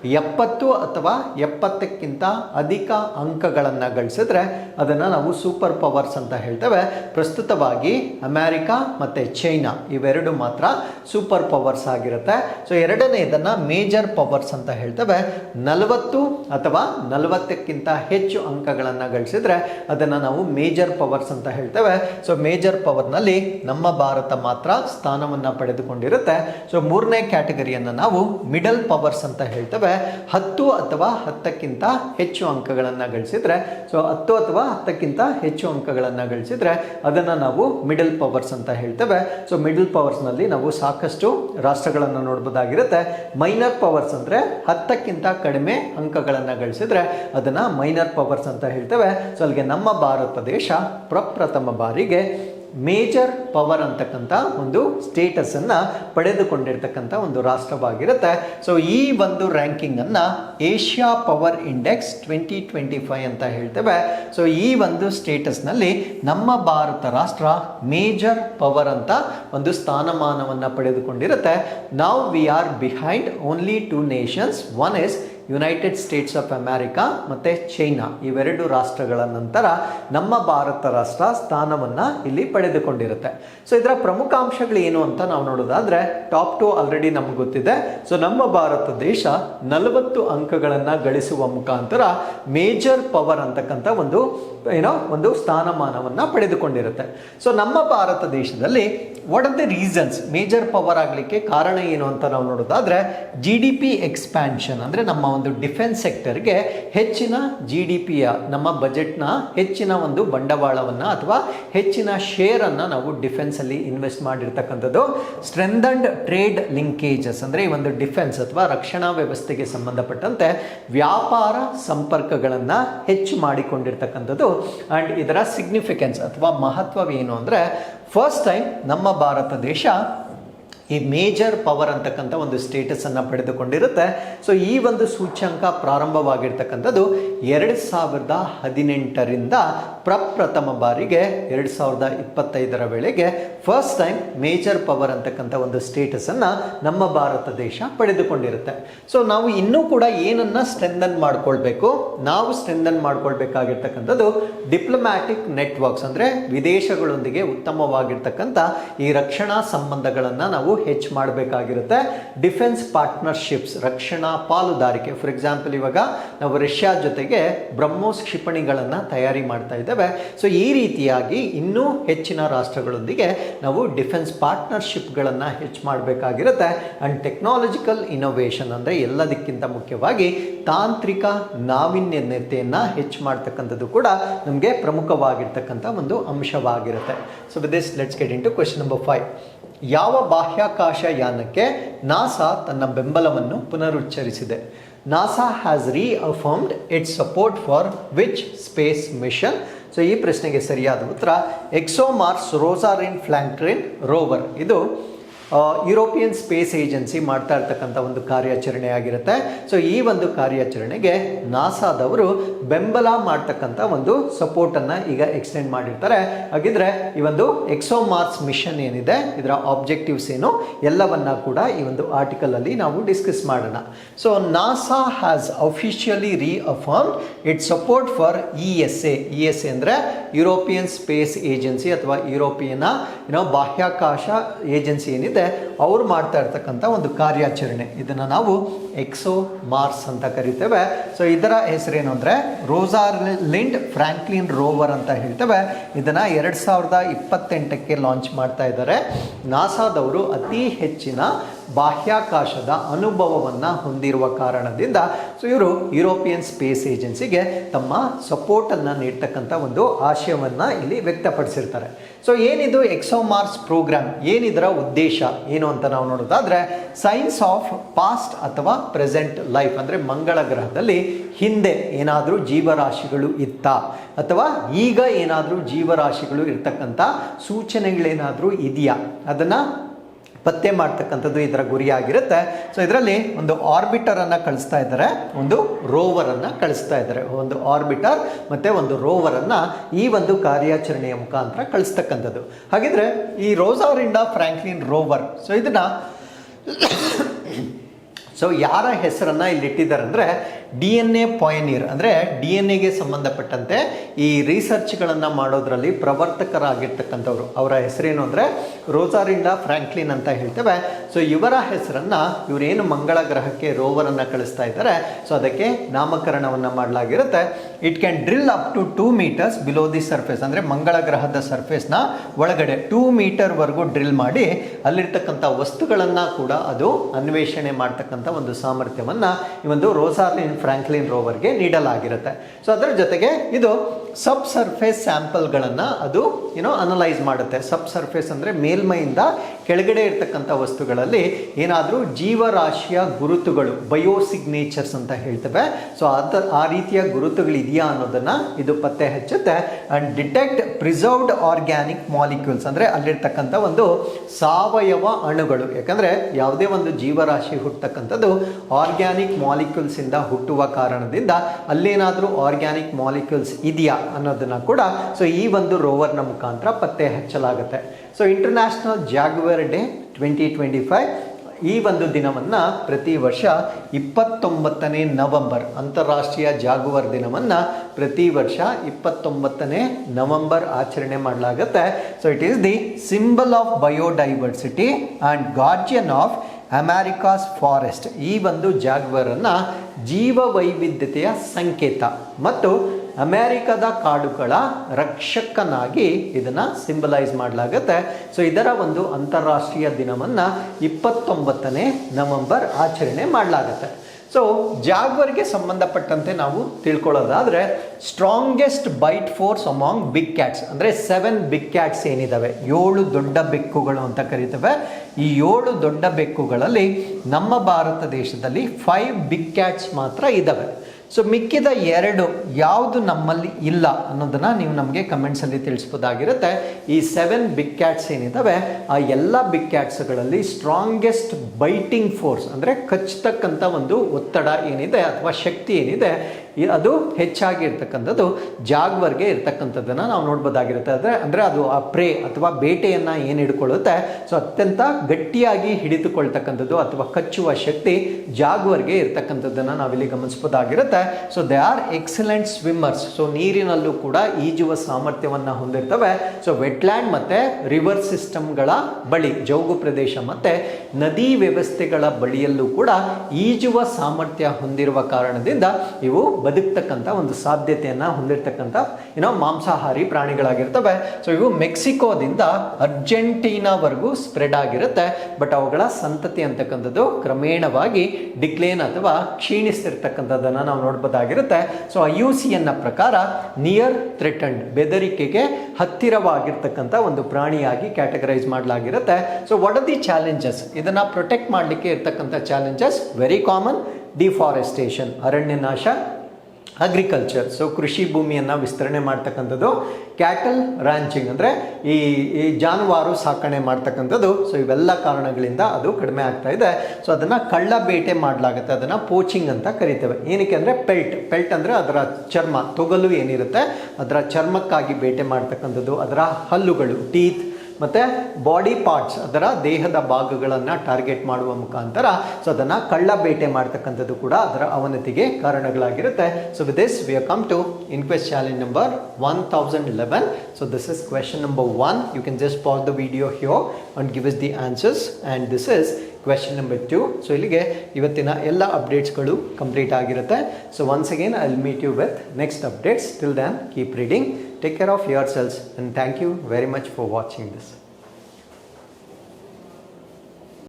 ಎಪ್ಪತ್ತು ಅಥವಾ ಎಪ್ಪತ್ತಕ್ಕಿಂತ ಅಧಿಕ ಅಂಕಗಳನ್ನು ಗಳಿಸಿದ್ರೆ ಅದನ್ನು ನಾವು ಸೂಪರ್ ಪವರ್ಸ್ ಅಂತ ಹೇಳ್ತೇವೆ. ಪ್ರಸ್ತುತವಾಗಿ ಅಮೇರಿಕಾ ಮತ್ತು ಚೈನಾ ಇವೆರಡು ಮಾತ್ರ ಸೂಪರ್ ಪವರ್ಸ್ ಆಗಿರುತ್ತೆ. ಸೊ ಎರಡನೇದನ್ನು ಮೇಜರ್ ಪವರ್ಸ್ ಅಂತ ಹೇಳ್ತೇವೆ. ನಲವತ್ತು ಅಥವಾ ನಲವತ್ತಕ್ಕಿಂತ ಹೆಚ್ಚು ಅಂಕಗಳನ್ನು ಗಳಿಸಿದ್ರೆ ಅದನ್ನು ನಾವು ಮೇಜರ್ ಪವರ್ಸ್ ಅಂತ ಹೇಳ್ತೇವೆ. ಸೊ ಮೇಜರ್ ಪವರ್ನಲ್ಲಿ ನಮ್ಮ ಭಾರತ ಮಾತ್ರ ಸ್ಥಾನವನ್ನು ಪಡೆದುಕೊಂಡಿರುತ್ತೆ. ಸೊ ಮೂರನೇ ಕ್ಯಾಟಗರಿಯನ್ನು ನಾವು ಮಿಡಲ್ ಪವರ್ಸ್ ಅಂತ ಹೇಳ್ತೇವೆ. ಹತ್ತು ಅಥವಾ ಹತ್ತಕ್ಕಿಂತ ಹೆಚ್ಚು ಅಂಕಗಳನ್ನು ಗಳಿಸಿದರೆ ಸೊ ಹತ್ತು ಅಥವಾ ಹತ್ತಕ್ಕಿಂತ ಹೆಚ್ಚು ಅಂಕಗಳನ್ನು ಗಳಿಸಿದರೆ ಅದನ್ನು ನಾವು ಮಿಡಲ್ ಪವರ್ಸ್ ಅಂತ ಹೇಳ್ತೇವೆ. ಸೊ ಮಿಡಲ್ ಪವರ್ಸ್ನಲ್ಲಿ ನಾವು ಸಾಕಷ್ಟು ರಾಷ್ಟ್ರಗಳನ್ನು ನೋಡ್ಬೋದಾಗಿರುತ್ತೆ. ಮೈನರ್ ಪವರ್ಸ್ ಅಂದರೆ ಹತ್ತಕ್ಕಿಂತ ಕಡಿಮೆ ಅಂಕಗಳನ್ನು ಗಳಿಸಿದರೆ ಅದನ್ನು ಮೈನರ್ ಪವರ್ಸ್ ಅಂತ ಹೇಳ್ತೇವೆ. ಸೊ ಅಲ್ಲಿಗೆ ನಮ್ಮ ಭಾರತ ದೇಶ ಪ್ರಪ್ರಥಮ ಬಾರಿಗೆ ಮೇಜರ್ ಪವರ್ ಅಂತಕ್ಕಂಥ ಒಂದು ಸ್ಟೇಟಸನ್ನು ಪಡೆದುಕೊಂಡಿರ್ತಕ್ಕಂಥ ಒಂದು ರಾಷ್ಟ್ರವಾಗಿರುತ್ತೆ. ಸೊ ಈ ಒಂದು ರ್ಯಾಂಕಿಂಗನ್ನು Asia power index twenty twenty five ಅಂತ ಹೇಳ್ತೇವೆ. ಸೊ ಈ ಒಂದು ಸ್ಟೇಟಸ್ನಲ್ಲಿ ನಮ್ಮ ಭಾರತ ರಾಷ್ಟ್ರ ಮೇಜರ್ ಪವರ್ ಅಂತ ಒಂದು ಸ್ಥಾನಮಾನವನ್ನು ಪಡೆದುಕೊಂಡಿರುತ್ತೆ. ನಾವು we are behind only two nations one is United States of America ಮತ್ತು ಚೈನಾ ಇವೆರಡು ರಾಷ್ಟ್ರಗಳ ನಂತರ ನಮ್ಮ ಭಾರತ ರಾಷ್ಟ್ರ ಸ್ಥಾನವನ್ನು ಇಲ್ಲಿ ಪಡೆದುಕೊಂಡಿರುತ್ತೆ. ಸೊ ಇದರ ಪ್ರಮುಖ ಅಂಶಗಳು ಏನು ಅಂತ ನಾವು ನೋಡೋದಾದರೆ ಟಾಪ್ ಟು ಆಲ್ರೆಡಿ ನಮ್ಗೆ ಗೊತ್ತಿದೆ. ಸೊ ನಮ್ಮ ಭಾರತ ದೇಶ ನಲವತ್ತು ಅಂಕಗಳನ್ನು ಗಳಿಸುವ ಮುಖಾಂತರ ಮೇಜರ್ ಪವರ್ ಅಂತಕ್ಕಂಥ ಒಂದು ಏನೋ ಒಂದು ಸ್ಥಾನಮಾನವನ್ನು ಪಡೆದುಕೊಂಡಿರುತ್ತೆ. ಸೊ ನಮ್ಮ ಭಾರತ ದೇಶದಲ್ಲಿ what are the reasons major power ಆಗಲಿಕ್ಕೆ ಕಾರಣ ಏನು ಅಂತ ನಾವು ನೋಡೋದಾದರೆ ಜಿ ಡಿ ಪಿ ಎಕ್ಸ್ಪ್ಯಾನ್ಷನ್ ಅಂದರೆ ನಮ್ಮ ಒಂದು ಡಿಫೆನ್ಸ್ ಸೆಕ್ಟರ್ಗೆ ಹೆಚ್ಚಿನ ಜಿ ಡಿ ಪಿಯ ನಮ್ಮ ಬಜೆಟ್ನ ಹೆಚ್ಚಿನ ಒಂದು ಬಂಡವಾಳವನ್ನು ಅಥವಾ ಹೆಚ್ಚಿನ ಶೇರನ್ನು ನಾವು ಡಿಫೆನ್ಸಲ್ಲಿ ಇನ್ವೆಸ್ಟ್ ಮಾಡಿರ್ತಕ್ಕಂಥದ್ದು ಸ್ಟ್ರೆಂದನ್ಡ್ ಟ್ರೇಡ್ ಲಿಂಕೇಜಸ್ ಅಂದರೆ ಈ ಒಂದು ಡಿಫೆನ್ಸ್ ಅಥವಾ ರಕ್ಷಣಾ ವ್ಯವಸ್ಥೆಗೆ ಸಂಬಂಧಪಟ್ಟಂತೆ ವ್ಯಾಪಾರ ಸಂಪರ್ಕಗಳನ್ನು ಹೆಚ್ಚು ಮಾಡಿಕೊಂಡಿರ್ತಕ್ಕಂಥದ್ದು. ಆ್ಯಂಡ್ ಇದರ ಸಿಗ್ನಿಫಿಕೆನ್ಸ್ ಅಥವಾ ಮಹತ್ವವೇನು ಅಂದರೆ ಫಸ್ಟ್ ಟೈಮ್ ನಮ್ಮ ಭಾರತ ದೇಶ ಈ ಮೇಜರ್ ಪವರ್ ಅಂತಕ್ಕಂಥ ಒಂದು ಸ್ಟೇಟಸನ್ನು ಪಡೆದುಕೊಂಡಿರುತ್ತೆ. ಸೊ ಈ ಒಂದು ಸೂಚ್ಯಂಕ ಪ್ರಾರಂಭವಾಗಿರ್ತಕ್ಕಂಥದ್ದು ಎರಡು ಸಾವಿರದ ಹದಿನೆಂಟರಿಂದ ಪ್ರಪ್ರಥಮ ಬಾರಿಗೆ ಎರಡು ಸಾವಿರದ ಇಪ್ಪತ್ತೈದರ ವೇಳೆಗೆ ಫಸ್ಟ್ ಟೈಮ್ ಮೇಜರ್ ಪವರ್ ಅಂತಕ್ಕಂಥ ಒಂದು ಸ್ಟೇಟಸನ್ನು ನಮ್ಮ ಭಾರತ ದೇಶ ಪಡೆದುಕೊಂಡಿರುತ್ತೆ. ಸೊ ನಾವು ಇನ್ನೂ ಕೂಡ ಏನನ್ನ ಸ್ಟ್ರೆಂದನ್ ಮಾಡ್ಕೊಳ್ಬೇಕು? ನಾವು ಸ್ಟ್ರೆಂದನ್ ಮಾಡ್ಕೊಳ್ಬೇಕಾಗಿರ್ತಕ್ಕಂಥದ್ದು ಡಿಪ್ಲೊಮ್ಯಾಟಿಕ್ ನೆಟ್ವರ್ಕ್ಸ್ ಅಂದರೆ ವಿದೇಶಗಳೊಂದಿಗೆ ಉತ್ತಮವಾಗಿರ್ತಕ್ಕಂಥ ಈ ರಕ್ಷಣಾ ಸಂಬಂಧಗಳನ್ನು ನಾವು ಹೆಚ್ಚು ಮಾಡಬೇಕಾಗಿರುತ್ತೆ. ಡಿಫೆನ್ಸ್ ಪಾರ್ಟ್ನರ್ಶಿಪ್ಸ್, ರಕ್ಷಣಾ ಪಾಲುದಾರಿಕೆ. ಫಾರ್ ಎಕ್ಸಾಂಪಲ್ ಇವಾಗ ನಾವು ರಷ್ಯಾ ಜೊತೆಗೆ ಬ್ರಹ್ಮೋಸ್ ಕ್ಷಿಪಣಿಗಳನ್ನು ತಯಾರಿ ಮಾಡ್ತಾ ಇದ್ದೇವೆ. ಸೊ, ಈ ರೀತಿಯಾಗಿ ಇನ್ನೂ ಹೆಚ್ಚಿನ ರಾಷ್ಟ್ರಗಳೊಂದಿಗೆ ನಾವು ಡಿಫೆನ್ಸ್ ಪಾರ್ಟ್ನರ್ಶಿಪ್ಗಳನ್ನು ಹೆಚ್ಚು ಮಾಡಬೇಕಾಗಿರುತ್ತೆ. ಆ್ಯಂಡ್ ಟೆಕ್ನಾಲಜಿಕಲ್ ಇನೋವೇಷನ್ ಅಂದರೆ ಎಲ್ಲದಕ್ಕಿಂತ ಮುಖ್ಯವಾಗಿ ತಾಂತ್ರಿಕ ನಾವೀನ್ಯತೆಯನ್ನು ಹೆಚ್ಚು ಮಾಡ್ತಕ್ಕಂಥದ್ದು ಕೂಡ ನಮಗೆ ಪ್ರಮುಖವಾಗಿರ್ತಕ್ಕಂಥ ಒಂದು ಅಂಶವಾಗಿರುತ್ತೆ. So with this let's get into question number five ಯಾವ ಬಾಹ್ಯಾಕಾಶ ಯಾನಕ್ಕೆ ನಾಸಾ ತನ್ನ ಬೆಂಬಲವನ್ನು ಪುನರುಚ್ಚರಿಸಿದೆ. NASA has reaffirmed its support for which space mission so ಈ ಪ್ರಶ್ನೆಗೆ ಸರಿಯಾದ ಉತ್ತರ ಎಕ್ಸೋಮಾರ್ಸ್ ರೋಸಾರಿನ್ ಫ್ಲಾಂಕ್ರಿನ್ ರೋವರ್ ಇದು ಯುರೋಪಿಯನ್ ಸ್ಪೇಸ್ ಏಜೆನ್ಸಿ ಮಾಡ್ತಾ ಇರ್ತಕ್ಕಂಥ ಒಂದು ಕಾರ್ಯಾಚರಣೆ ಆಗಿರುತ್ತೆ. ಸೊ ಈ ಒಂದು ಕಾರ್ಯಾಚರಣೆಗೆ ನಾಸಾದವರು ಬೆಂಬಲ ಮಾಡ್ತಕ್ಕಂಥ ಒಂದು ಸಪೋರ್ಟನ್ನು ಈಗ ಎಕ್ಸ್ಟೆಂಡ್ ಮಾಡಿರ್ತಾರೆ. ಹಾಗಿದ್ರೆ ಈ ಒಂದು ಎಕ್ಸೋಮಾರ್ಸ್ ಮಿಷನ್ ಏನಿದೆ, ಇದರ ಆಬ್ಜೆಕ್ಟಿವ್ಸ್ ಏನು, ಎಲ್ಲವನ್ನ ಕೂಡ ಈ ಒಂದು ಆರ್ಟಿಕಲಲ್ಲಿ ನಾವು ಡಿಸ್ಕಸ್ ಮಾಡೋಣ. So NASA has officially reaffirm it support for E S A E S A ಅಂದರೆ ಯುರೋಪಿಯನ್ ಸ್ಪೇಸ್ ಏಜೆನ್ಸಿ ಅಥವಾ ಯುರೋಪಿಯನ್ ಏನೋ ಬಾಹ್ಯಾಕಾಶ ಏಜೆನ್ಸಿ ಏನಿದೆ ಅವ್ರು ಮಾಡ್ತಾ ಇರ್ತಕ್ಕಂಥ ಒಂದು ಕಾರ್ಯಾಚರಣೆ. ಇದನ್ನು ನಾವು ಎಕ್ಸೋ ಮಾರ್ಸ್ ಅಂತ ಕರಿತೇವೆ. ಸೊ ಇದರ ಹೆಸರೇನು ಅಂದರೆ ರೋಸಾರ್ ಲಿಂಡ್ ಫ್ರಾಂಕ್ಲಿನ್ ರೋವರ್ ಅಂತ ಹೇಳ್ತೇವೆ. ಇದನ್ನು ಎರಡು ಸಾವಿರದ ಇಪ್ಪತ್ತೆಂಟಕ್ಕೆ ಲಾಂಚ್ ಮಾಡ್ತಾ ಇದ್ದಾರೆ. ನಾಸಾದವರು ಅತಿ ಹೆಚ್ಚಿನ ಬಾಹ್ಯಾಕಾಶದ ಅನುಭವವನ್ನು ಹೊಂದಿರುವ ಕಾರಣದಿಂದ ಸೊ, ಇವರು ಯುರೋಪಿಯನ್ ಸ್ಪೇಸ್ ಏಜೆನ್ಸಿಗೆ ತಮ್ಮ ಸಪೋರ್ಟನ್ನು ನೀಡ್ತಕ್ಕಂಥ ಒಂದು ಆಶಯವನ್ನು ಇಲ್ಲಿ ವ್ಯಕ್ತಪಡಿಸಿರ್ತಾರೆ. ಸೊ ಏನಿದು ಎಕ್ಸೋಮಾರ್ಸ್ ಪ್ರೋಗ್ರಾಮ್ ಏನಿದರ ಉದ್ದೇಶ? ಏನು ಅಂತ ನಾವು ನೋಡೋದಾದ್ರೆ ಸೈನ್ಸ್ ಆಫ್ ಪಾಸ್ಟ್ ಅಥವಾ ಪ್ರೆಸೆಂಟ್ ಲೈಫ್ ಅಂದರೆ ಮಂಗಳ ಗ್ರಹದಲ್ಲಿ ಹಿಂದೆ ಏನಾದರೂ ಜೀವರಾಶಿಗಳು ಇತ್ತ ಅಥವಾ ಈಗ ಏನಾದರೂ ಜೀವರಾಶಿಗಳು ಇರ್ತಕ್ಕಂಥ ಸೂಚನೆಗಳೇನಾದರೂ ಇದೆಯಾ? ಅದನ್ನು ಪತ್ತೆ ಮಾಡ್ತಕ್ಕಂಥದ್ದು ಇದರ ಗುರಿಯಾಗಿರುತ್ತೆ. ಸೊ ಇದರಲ್ಲಿ ಒಂದು ಆರ್ಬಿಟರನ್ನು ಕಳಿಸ್ತಾ ಇದ್ದಾರೆ. ಒಂದು ರೋವರನ್ನು ಕಳಿಸ್ತಾ ಇದ್ದಾರೆ. ಒಂದು ಆರ್ಬಿಟರ್ ಮತ್ತು ಒಂದು ರೋವರನ್ನು ಈ ಒಂದು ಕಾರ್ಯಾಚರಣೆಯ ಮುಖಾಂತರ ಕಳಿಸ್ತಕ್ಕಂಥದ್ದು. ಹಾಗಿದ್ರೆ ಈ ರೋಸಾರಿಂಡ ಫ್ರಾಂಕ್ಲಿನ್ ರೋವರ್ ಸೊ ಇದನ್ನು ಸೊ ಯಾರ ಹೆಸರನ್ನು ಇಲ್ಲಿ ಇಟ್ಟಿದ್ದಾರೆ ಅಂದರೆ ಡಿ ಎನ್ ಎ ಪಾಯನೀರ್ ಅಂದರೆ ಡಿ ಎನ್ ಎಗೆ ಸಂಬಂಧಪಟ್ಟಂತೆ ಈ ರಿಸರ್ಚ್ಗಳನ್ನು ಮಾಡೋದ್ರಲ್ಲಿ ಪ್ರವರ್ತಕರಾಗಿರ್ತಕ್ಕಂಥವ್ರು. ಅವರ ಹೆಸರೇನು ಅಂದರೆ ರೋಸಾರಿಂಡಾ ಫ್ರಾಂಕ್ಲಿನ್ ಅಂತ ಹೇಳ್ತೇವೆ. ಸೊ ಇವರ ಹೆಸರನ್ನು ಇವರೇನು ಮಂಗಳ ಗ್ರಹಕ್ಕೆ ರೋವರನ್ನು ಕಳಿಸ್ತಾ ಇದ್ದಾರೆ. ಸೊ ಅದಕ್ಕೆ ನಾಮಕರಣವನ್ನು ಮಾಡಲಾಗಿರುತ್ತೆ. It can drill up to two metres below the surface ಅಂದರೆ ಮಂಗಳ ಗ್ರಹದ ಸರ್ಫೇಸ್ನ ಒಳಗಡೆ ಟೂ ಮೀಟರ್ವರೆಗೂ ಡ್ರಿಲ್ ಮಾಡಿ ಅಲ್ಲಿರ್ತಕ್ಕಂಥ ವಸ್ತುಗಳನ್ನು ಕೂಡ ಅದು ಅನ್ವೇಷಣೆ ಮಾಡ್ತಕ್ಕಂಥ ಒಂದು ಸಾಮರ್ಥ್ಯವನ್ನು ಈ ಒಂದು ರೋಸಾರ್ಲಿನ್ ಫ್ರಾಂಕ್ಲಿನ್ ರೋವರ್ಗೆ ನೀಡಲಾಗಿರುತ್ತೆ. ಸೊ ಅದರ ಜೊತೆಗೆ ಇದು ಸಬ್ ಸರ್ಫೇಸ್ ಸ್ಯಾಂಪಲ್ಗಳನ್ನು ಅದು ಏನೋ ಅನಲೈಸ್ ಮಾಡುತ್ತೆ. ಸಬ್ ಸರ್ಫೇಸ್ ಅಂದರೆ ಮೇಲ್ಮೈಯಿಂದ ಕೆಳಗಡೆ ಇರ್ತಕ್ಕಂಥ ವಸ್ತುಗಳಲ್ಲಿ ಏನಾದರೂ ಜೀವರಾಶಿಯ ಗುರುತುಗಳು ಬಯೋ ಸಿಗ್ನೇಚರ್ಸ್ ಅಂತ ಹೇಳ್ತವೆ. ಸೊ ಅದ, ಆ ರೀತಿಯ ಗುರುತುಗಳಿದೆಯಾ ಅನ್ನೋದನ್ನು ಇದು ಪತ್ತೆ ಹಚ್ಚುತ್ತೆ. And detect preserved organic molecules ಅಂದರೆ ಅಲ್ಲಿರ್ತಕ್ಕಂಥ ಒಂದು ಸಾವಯವ ಅಣುಗಳು. ಯಾಕಂದರೆ ಯಾವುದೇ ಒಂದು ಜೀವರಾಶಿ ಹುಟ್ಟತಕ್ಕಂಥದ್ದು ಆರ್ಗ್ಯಾನಿಕ್ ಮಾಲಿಕ್ಯೂಲ್ಸಿಂದ ಹುಟ್ಟುವ ಕಾರಣದಿಂದ ಅಲ್ಲೇನಾದರೂ ಆರ್ಗ್ಯಾನಿಕ್ ಮಾಲಿಕ್ಯೂಲ್ಸ್ ಇದೆಯಾ ಅನ್ನೋದನ್ನು ಕೂಡ ಸೊ ಈ ಒಂದು ರೋವರ್ನ ಮುಖಾಂತರ ಪತ್ತೆ ಹಚ್ಚಲಾಗುತ್ತೆ. So international jaguar day twenty twenty five ಈ ಒಂದು ದಿನವನ್ನು ಪ್ರತಿ ವರ್ಷ ಇಪ್ಪತ್ತೊಂಬತ್ತನೇ ನವಂಬರ್ ಅಂತಾರಾಷ್ಟ್ರೀಯ ಜಾಗುವರ್ ದಿನವನ್ನು ಪ್ರತಿ ವರ್ಷ ಇಪ್ಪತ್ತೊಂಬತ್ತನೇ ನವಂಬರ್ ಆಚರಣೆ ಮಾಡಲಾಗುತ್ತೆ. So it is the symbol of biodiversity and guardian of Americas forest ಈ ಒಂದು ಜಾಗ್ವರನ್ನು ಜೀವ ವೈವಿಧ್ಯತೆಯ ಸಂಕೇತ ಮತ್ತು ಅಮೆರಿಕದ ಕಾಡುಗಳ ರಕ್ಷಕನಾಗಿ ಇದನ್ನು ಸಿಂಬಲೈಸ್ ಮಾಡಲಾಗುತ್ತೆ. ಸೊ ಇದರ ಒಂದು ಅಂತಾರಾಷ್ಟ್ರೀಯ ದಿನವನ್ನು ಇಪ್ಪತ್ತೊಂಬತ್ತನೇ ನವಂಬರ್ ಆಚರಣೆ ಮಾಡಲಾಗುತ್ತೆ. ಸೊ ಜಾಗ್ವರ್ಗೆ ಸಂಬಂಧಪಟ್ಟಂತೆ ನಾವು ತಿಳ್ಕೊಳ್ಳೋದಾದರೆ strongest bite force among big cats ಅಂದರೆ ಸೆವೆನ್ ಬಿಗ್ ಕ್ಯಾಟ್ಸ್ ಏನಿದ್ದಾವೆ ಏಳು ದೊಡ್ಡ ಬೆಕ್ಕುಗಳು ಅಂತ ಕರೀತವೆ. ಈ ಏಳು ದೊಡ್ಡ ಬೆಕ್ಕುಗಳಲ್ಲಿ ನಮ್ಮ ಭಾರತ ದೇಶದಲ್ಲಿ ಫೈವ್ ಬಿಗ್ ಕ್ಯಾಟ್ಸ್ ಮಾತ್ರ ಇದ್ದಾವೆ ಸೊ ಮಿಕ್ಕಿದ ಎರಡು ಯಾವುದು ನಮ್ಮಲ್ಲಿ ಇಲ್ಲ ಅನ್ನೋದನ್ನು ನೀವು ನಮಗೆ ಕಮೆಂಟ್ಸಲ್ಲಿ ತಿಳಿಸ್ಬೋದಾಗಿರುತ್ತೆ. ಈ ಸೆವೆನ್ ಬಿಗ್ ಕ್ಯಾಟ್ಸ್ ಏನಿದ್ದಾವೆ ಆ ಎಲ್ಲ ಬಿಗ್ ಕ್ಯಾಟ್ಸ್ಗಳಲ್ಲಿ ಸ್ಟ್ರಾಂಗೆಸ್ಟ್ ಬೈಟಿಂಗ್ ಫೋರ್ಸ್ ಅಂದರೆ ಕಚ್ಚತಕ್ಕಂಥ ಒಂದು ಒತ್ತಡ ಏನಿದೆ ಅಥವಾ ಶಕ್ತಿ ಏನಿದೆ ಅದು ಹೆಚ್ಚಾಗಿ ಇರ್ತಕ್ಕಂಥದ್ದು ಜಾಗ್ವರ್ಗೆ ಇರ್ತಕ್ಕಂಥದ್ದನ್ನು ನಾವು ನೋಡ್ಬೋದಾಗಿರುತ್ತೆ. ಅಂದರೆ ಅಂದರೆ ಅದು ಆ ಪ್ರೇ ಅಥವಾ ಬೇಟೆಯನ್ನು ಏನು ಹಿಡ್ಕೊಳ್ಳುತ್ತೆ? ಸೊ ಅತ್ಯಂತ ಗಟ್ಟಿಯಾಗಿ ಹಿಡಿದುಕೊಳ್ತಕ್ಕಂಥದ್ದು ಅಥವಾ ಕಚ್ಚುವ ಶಕ್ತಿ ಜಾಗ್ವರ್ಗೆ ಇರ್ತಕ್ಕಂಥದ್ದನ್ನು ನಾವಿಲ್ಲಿ ಗಮನಿಸ್ಬೋದಾಗಿರುತ್ತೆ. So they are excellent swimmers so ನೀರಿನಲ್ಲೂ ಕೂಡ ಈಜುವ ಸಾಮರ್ಥ್ಯವನ್ನು ಹೊಂದಿರ್ತವೆ. ಸೊ ವೆಟ್ಲ್ಯಾಂಡ್ ಮತ್ತು ರಿವರ್ ಸಿಸ್ಟಮ್ಗಳ ಬಳಿ, ಜೌಗು ಪ್ರದೇಶ ಮತ್ತು ನದಿ ವ್ಯವಸ್ಥೆಗಳ ಬಳಿಯಲ್ಲೂ ಕೂಡ ಈಜುವ ಸಾಮರ್ಥ್ಯ ಹೊಂದಿರುವ ಕಾರಣದಿಂದ ಇವು ಬದುಕ್ತಕ್ಕಂಥ ಒಂದು ಸಾಧ್ಯತೆಯನ್ನು ಹೊಂದಿರತಕ್ಕಂಥ ಏನೋ ಮಾಂಸಾಹಾರಿ ಪ್ರಾಣಿಗಳಾಗಿರ್ತವೆ ಸೊ ಇವು ಮೆಕ್ಸಿಕೋದಿಂದ ಅರ್ಜೆಂಟೀನಾವರೆಗೂ ಸ್ಪ್ರೆಡ್ ಆಗಿರುತ್ತೆ. ಬಟ್ ಅವುಗಳ ಸಂತತಿ ಅಂತಕ್ಕಂಥದ್ದು ಕ್ರಮೇಣವಾಗಿ ಡಿಕ್ಲೇನ್ ಅಥವಾ ಕ್ಷೀಣಿಸ್ತಿರ್ತಕ್ಕಂಥದ್ದನ್ನು ನಾವು ನೋಡ್ಬೋದಾಗಿರುತ್ತೆ. ಸೊ ಐ ಯು ಸಿಯನ್ನ ಪ್ರಕಾರ ನಿಯರ್ ಥ್ರೆಟನ್ಡ್ ಬೆದರಿಕೆಗೆ ಹತ್ತಿರವಾಗಿರ್ತಕ್ಕಂಥ ಒಂದು ಪ್ರಾಣಿಯಾಗಿ categorise ಮಾಡಲಾಗಿರುತ್ತೆ. So what are the challenges ಇದನ್ನು ಪ್ರೊಟೆಕ್ಟ್ ಮಾಡಲಿಕ್ಕೆ ಇರ್ತಕ್ಕಂಥ ಚಾಲೆಂಜಸ್ ವೆರಿ ಕಾಮನ್ ಡಿಫಾರೆಸ್ಟೇಷನ್ ಅರಣ್ಯನಾಶ ಅಗ್ರಿಕಲ್ಚರ್ ಸೊ ಕೃಷಿ ಭೂಮಿಯನ್ನು ವಿಸ್ತರಣೆ ಮಾಡ್ತಕ್ಕಂಥದ್ದು ಕ್ಯಾಟಲ್ ರ್ಯಾಂಚಿಂಗ್ ಅಂದರೆ ಈ ಈ ಜಾನುವಾರು ಸಾಕಣೆ ಮಾಡ್ತಕ್ಕಂಥದ್ದು. ಸೊ ಇವೆಲ್ಲ ಕಾರಣಗಳಿಂದ ಅದು ಕಡಿಮೆ ಆಗ್ತಾ ಇದೆ. ಸೊ ಅದನ್ನು ಕಳ್ಳ ಬೇಟೆ ಮಾಡಲಾಗುತ್ತೆ. ಅದನ್ನು ಪೋಚಿಂಗ್ ಅಂತ ಕರಿತೇವೆ. ಏನಕ್ಕೆ ಅಂದರೆ ಪೆಲ್ಟ್ ಪೆಲ್ಟ್ ಅಂದರೆ ಅದರ ಚರ್ಮ, ತೊಗಲು ಏನಿರುತ್ತೆ ಅದರ ಚರ್ಮಕ್ಕಾಗಿ ಬೇಟೆ ಮಾಡ್ತಕ್ಕಂಥದ್ದು. ಅದರ ಹಲ್ಲುಗಳು ಟೀತ್ ಮತ್ತು ಬಾಡಿ ಪಾರ್ಟ್ಸ್ ಅದರ ದೇಹದ ಭಾಗಗಳನ್ನು ಟಾರ್ಗೆಟ್ ಮಾಡುವ ಮುಖಾಂತರ ಸೊ ಅದನ್ನು ಕಳ್ಳ ಬೇಟೆ ಮಾಡ್ತಕ್ಕಂಥದ್ದು ಕೂಡ ಅದರ ಅವನತಿಗೆ ಕಾರಣಗಳಾಗಿರುತ್ತೆ. So with this we come to inquest challenge number one thousand eleven so this is question number one you can just pause the video here and give us the answers and this is question number two so ಇಲ್ಲಿಗೆ ಇವತ್ತಿನ ಎಲ್ಲ ಅಪ್ಡೇಟ್ಸ್ಗಳು ಕಂಪ್ಲೀಟ್ ಆಗಿರುತ್ತೆ. So once again I meet you with next updates till then keep reading take care of your selves and thank you very much for watching this